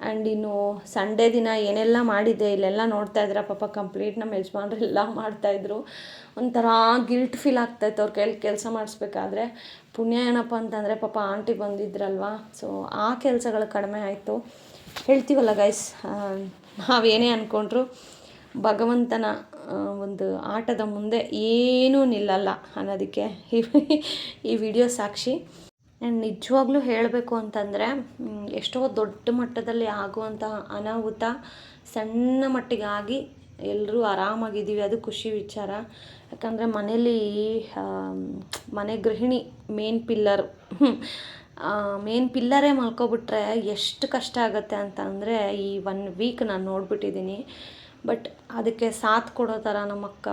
ಆ್ಯಂಡ್ ಇನ್ನು ಸಂಡೇ ದಿನ ಏನೆಲ್ಲ ಮಾಡಿದ್ದೆ, ಇಲ್ಲೆಲ್ಲ ನೋಡ್ತಾ ಇದ್ರ. ಪಾಪ ಕಂಪ್ಲೀಟ್ ನಮ್ಮ ಯಜಮಾನ್ರೆಲ್ಲ ಮಾಡ್ತಾಯಿದ್ರು ಒಂಥರ ಗಿಲ್ಟ್ ಫೀಲ್ ಆಗ್ತಾಯಿತ್ತು ಅವ್ರ ಕೈಲಿ, ಕೆಲಸ ಮಾಡಿಸ್ಬೇಕಾದ್ರೆ. ಪುಣ್ಯ ಏನಪ್ಪ ಅಂತಂದರೆ ಪಾಪ ಆಂಟಿ ಬಂದಿದ್ರಲ್ವಾ? ಸೊ ಆ ಕೆಲಸಗಳು ಕಡಿಮೆ ಆಯಿತು. ಹೇಳ್ತೀವಲ್ಲ ಗೈಸ್ ನಾವೇನೇ ಅಂದ್ಕೊಂಡ್ರು ಭಗವಂತನ ಒಂದು ಆಟದ ಮುಂದೆ ಏನೂ ನಿಲ್ಲಲ್ಲ ಅನ್ನೋದಕ್ಕೆ ಈ- ವಿಡಿಯೋ ಸಾಕ್ಷಿ. ನಿಜವಾಗ್ಲೂ ಹೇಳಬೇಕು ಅಂತಂದರೆ ಎಷ್ಟೋ ದೊಡ್ಡ ಮಟ್ಟದಲ್ಲಿ ಆಗುವಂತಹ ಅನಾಹುತ ಸಣ್ಣ ಮಟ್ಟಿಗೆ ಆಗಿ ಎಲ್ಲರೂ ಆರಾಮಾಗಿದ್ದೀವಿ. ಅದು ಖುಷಿ ವಿಚಾರ. ಯಾಕಂದರೆ ಮನೇಲಿ ಮನೆ ಗೃಹಿಣಿ ಮೇನ್ ಪಿಲ್ಲರ್ ಮೇನ್ ಪಿಲ್ಲರೇ ಮಲ್ಕೊಬಿಟ್ರೆ ಎಷ್ಟು ಕಷ್ಟ ಆಗುತ್ತೆ ಅಂತ ಅಂದರೆ ಈ ಒನ್ ವೀಕ್ ನಾನು ನೋಡಿಬಿಟ್ಟಿದ್ದೀನಿ. ಬಟ್ ಅದಕ್ಕೆ ಸಾಥ್ ಕೊಡೋ ಥರ ನಮ್ಮ ಅಕ್ಕ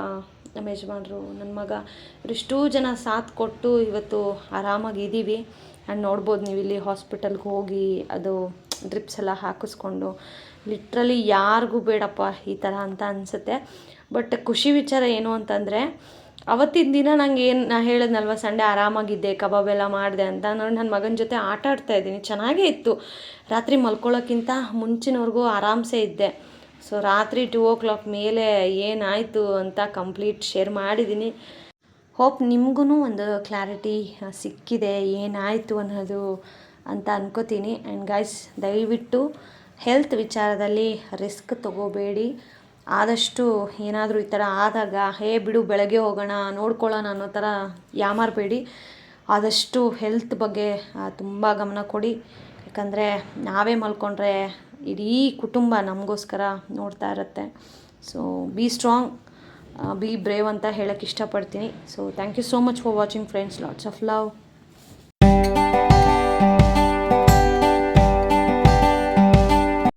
ನಮ್ಮ ಯಜಮಾನರು ನನ್ನ ಮಗ. ಇವರಿಷ್ಟೂ ಜನ ಸಾಥ್ ಕೊಟ್ಟು ಇವತ್ತು ಆರಾಮಾಗಿ ಇದ್ದೀವಿ ಆ್ಯಂಡ್ ನೋಡ್ಬೋದು ನೀವು ಇಲ್ಲಿ ಹಾಸ್ಪಿಟಲ್ಗೆ ಹೋಗಿ ಅದು ಡ್ರಿಪ್ಸ್ ಎಲ್ಲ ಹಾಕಿಸ್ಕೊಂಡು. ಲಿಟ್ರಲಿ ಯಾರಿಗೂ ಬೇಡಪ್ಪ ಈ ಥರ ಅಂತ ಅನಿಸುತ್ತೆ. ಬಟ್ ಖುಷಿ ವಿಚಾರ ಏನು ಅಂತಂದರೆ, ಅವತ್ತಿನ ದಿನ ನಂಗೆ ಏನು ನಾ ಹೇಳಿದ್ನಲ್ವ, ಸಂಡೇ ಆರಾಮಾಗಿದ್ದೆ ಕಬಾಬ್ ಎಲ್ಲ ಮಾಡಿದೆ ಅಂತ. ನೋಡಿ ನನ್ನ ಮಗನ ಜೊತೆ ಆಟ ಆಡ್ತಾ ಇದ್ದೀನಿ. ಚೆನ್ನಾಗೇ ಇತ್ತು. ರಾತ್ರಿ ಮಲ್ಕೊಳ್ಳೋಕ್ಕಿಂತ ಮುಂಚಿನವರೆಗೂ ಆರಾಮ್ಸೆ ಇದ್ದೆ. ಸೊ ರಾತ್ರಿ ಟೂ ಓ ಕ್ಲಾಕ್ ಮೇಲೆ ಏನಾಯಿತು ಅಂತ ಕಂಪ್ಲೀಟ್ ಶೇರ್ ಮಾಡಿದ್ದೀನಿ ಹೋಪ್ ನಿಮಗೂ ಒಂದು ಕ್ಲಾರಿಟಿ ಸಿಕ್ಕಿದೆ, ಏನಾಯಿತು ಅನ್ನೋದು ಅಂತ ಅನ್ಕೋತೀನಿ. ಆ್ಯಂಡ್ ಗೈಸ್ ದಯವಿಟ್ಟು ಹೆಲ್ತ್ ವಿಚಾರದಲ್ಲಿ ರಿಸ್ಕ್ ತಗೋಬೇಡಿ. ಆದಷ್ಟು ಏನಾದರೂ ಈ ಥರ ಆದಾಗ, ಹೇ, ಬಿಡು, ಬೆಳಗ್ಗೆ ಹೋಗೋಣ, ನೋಡ್ಕೊಳ್ಳೋಣ ಅನ್ನೋ ಥರ ಯಾಮಾರಬೇಡಿ. ಆದಷ್ಟು ಹೆಲ್ತ್ ಬಗ್ಗೆ ತುಂಬ ಗಮನ ಕೊಡಿ. ಯಾಕಂದರೆ ನಾವೇ ಮಲ್ಕೊಂಡ್ರೆ ಇಡೀ ಕುಟುಂಬ ನಮಗೋಸ್ಕರ ನೋಡ್ತಾ ಇರುತ್ತೆ. So be strong be brave ಅಂತ ಹೇಳೋಕ್ಕೆ ಇಷ್ಟಪಡ್ತೀನಿ. So thank you so much for watching friends lots of love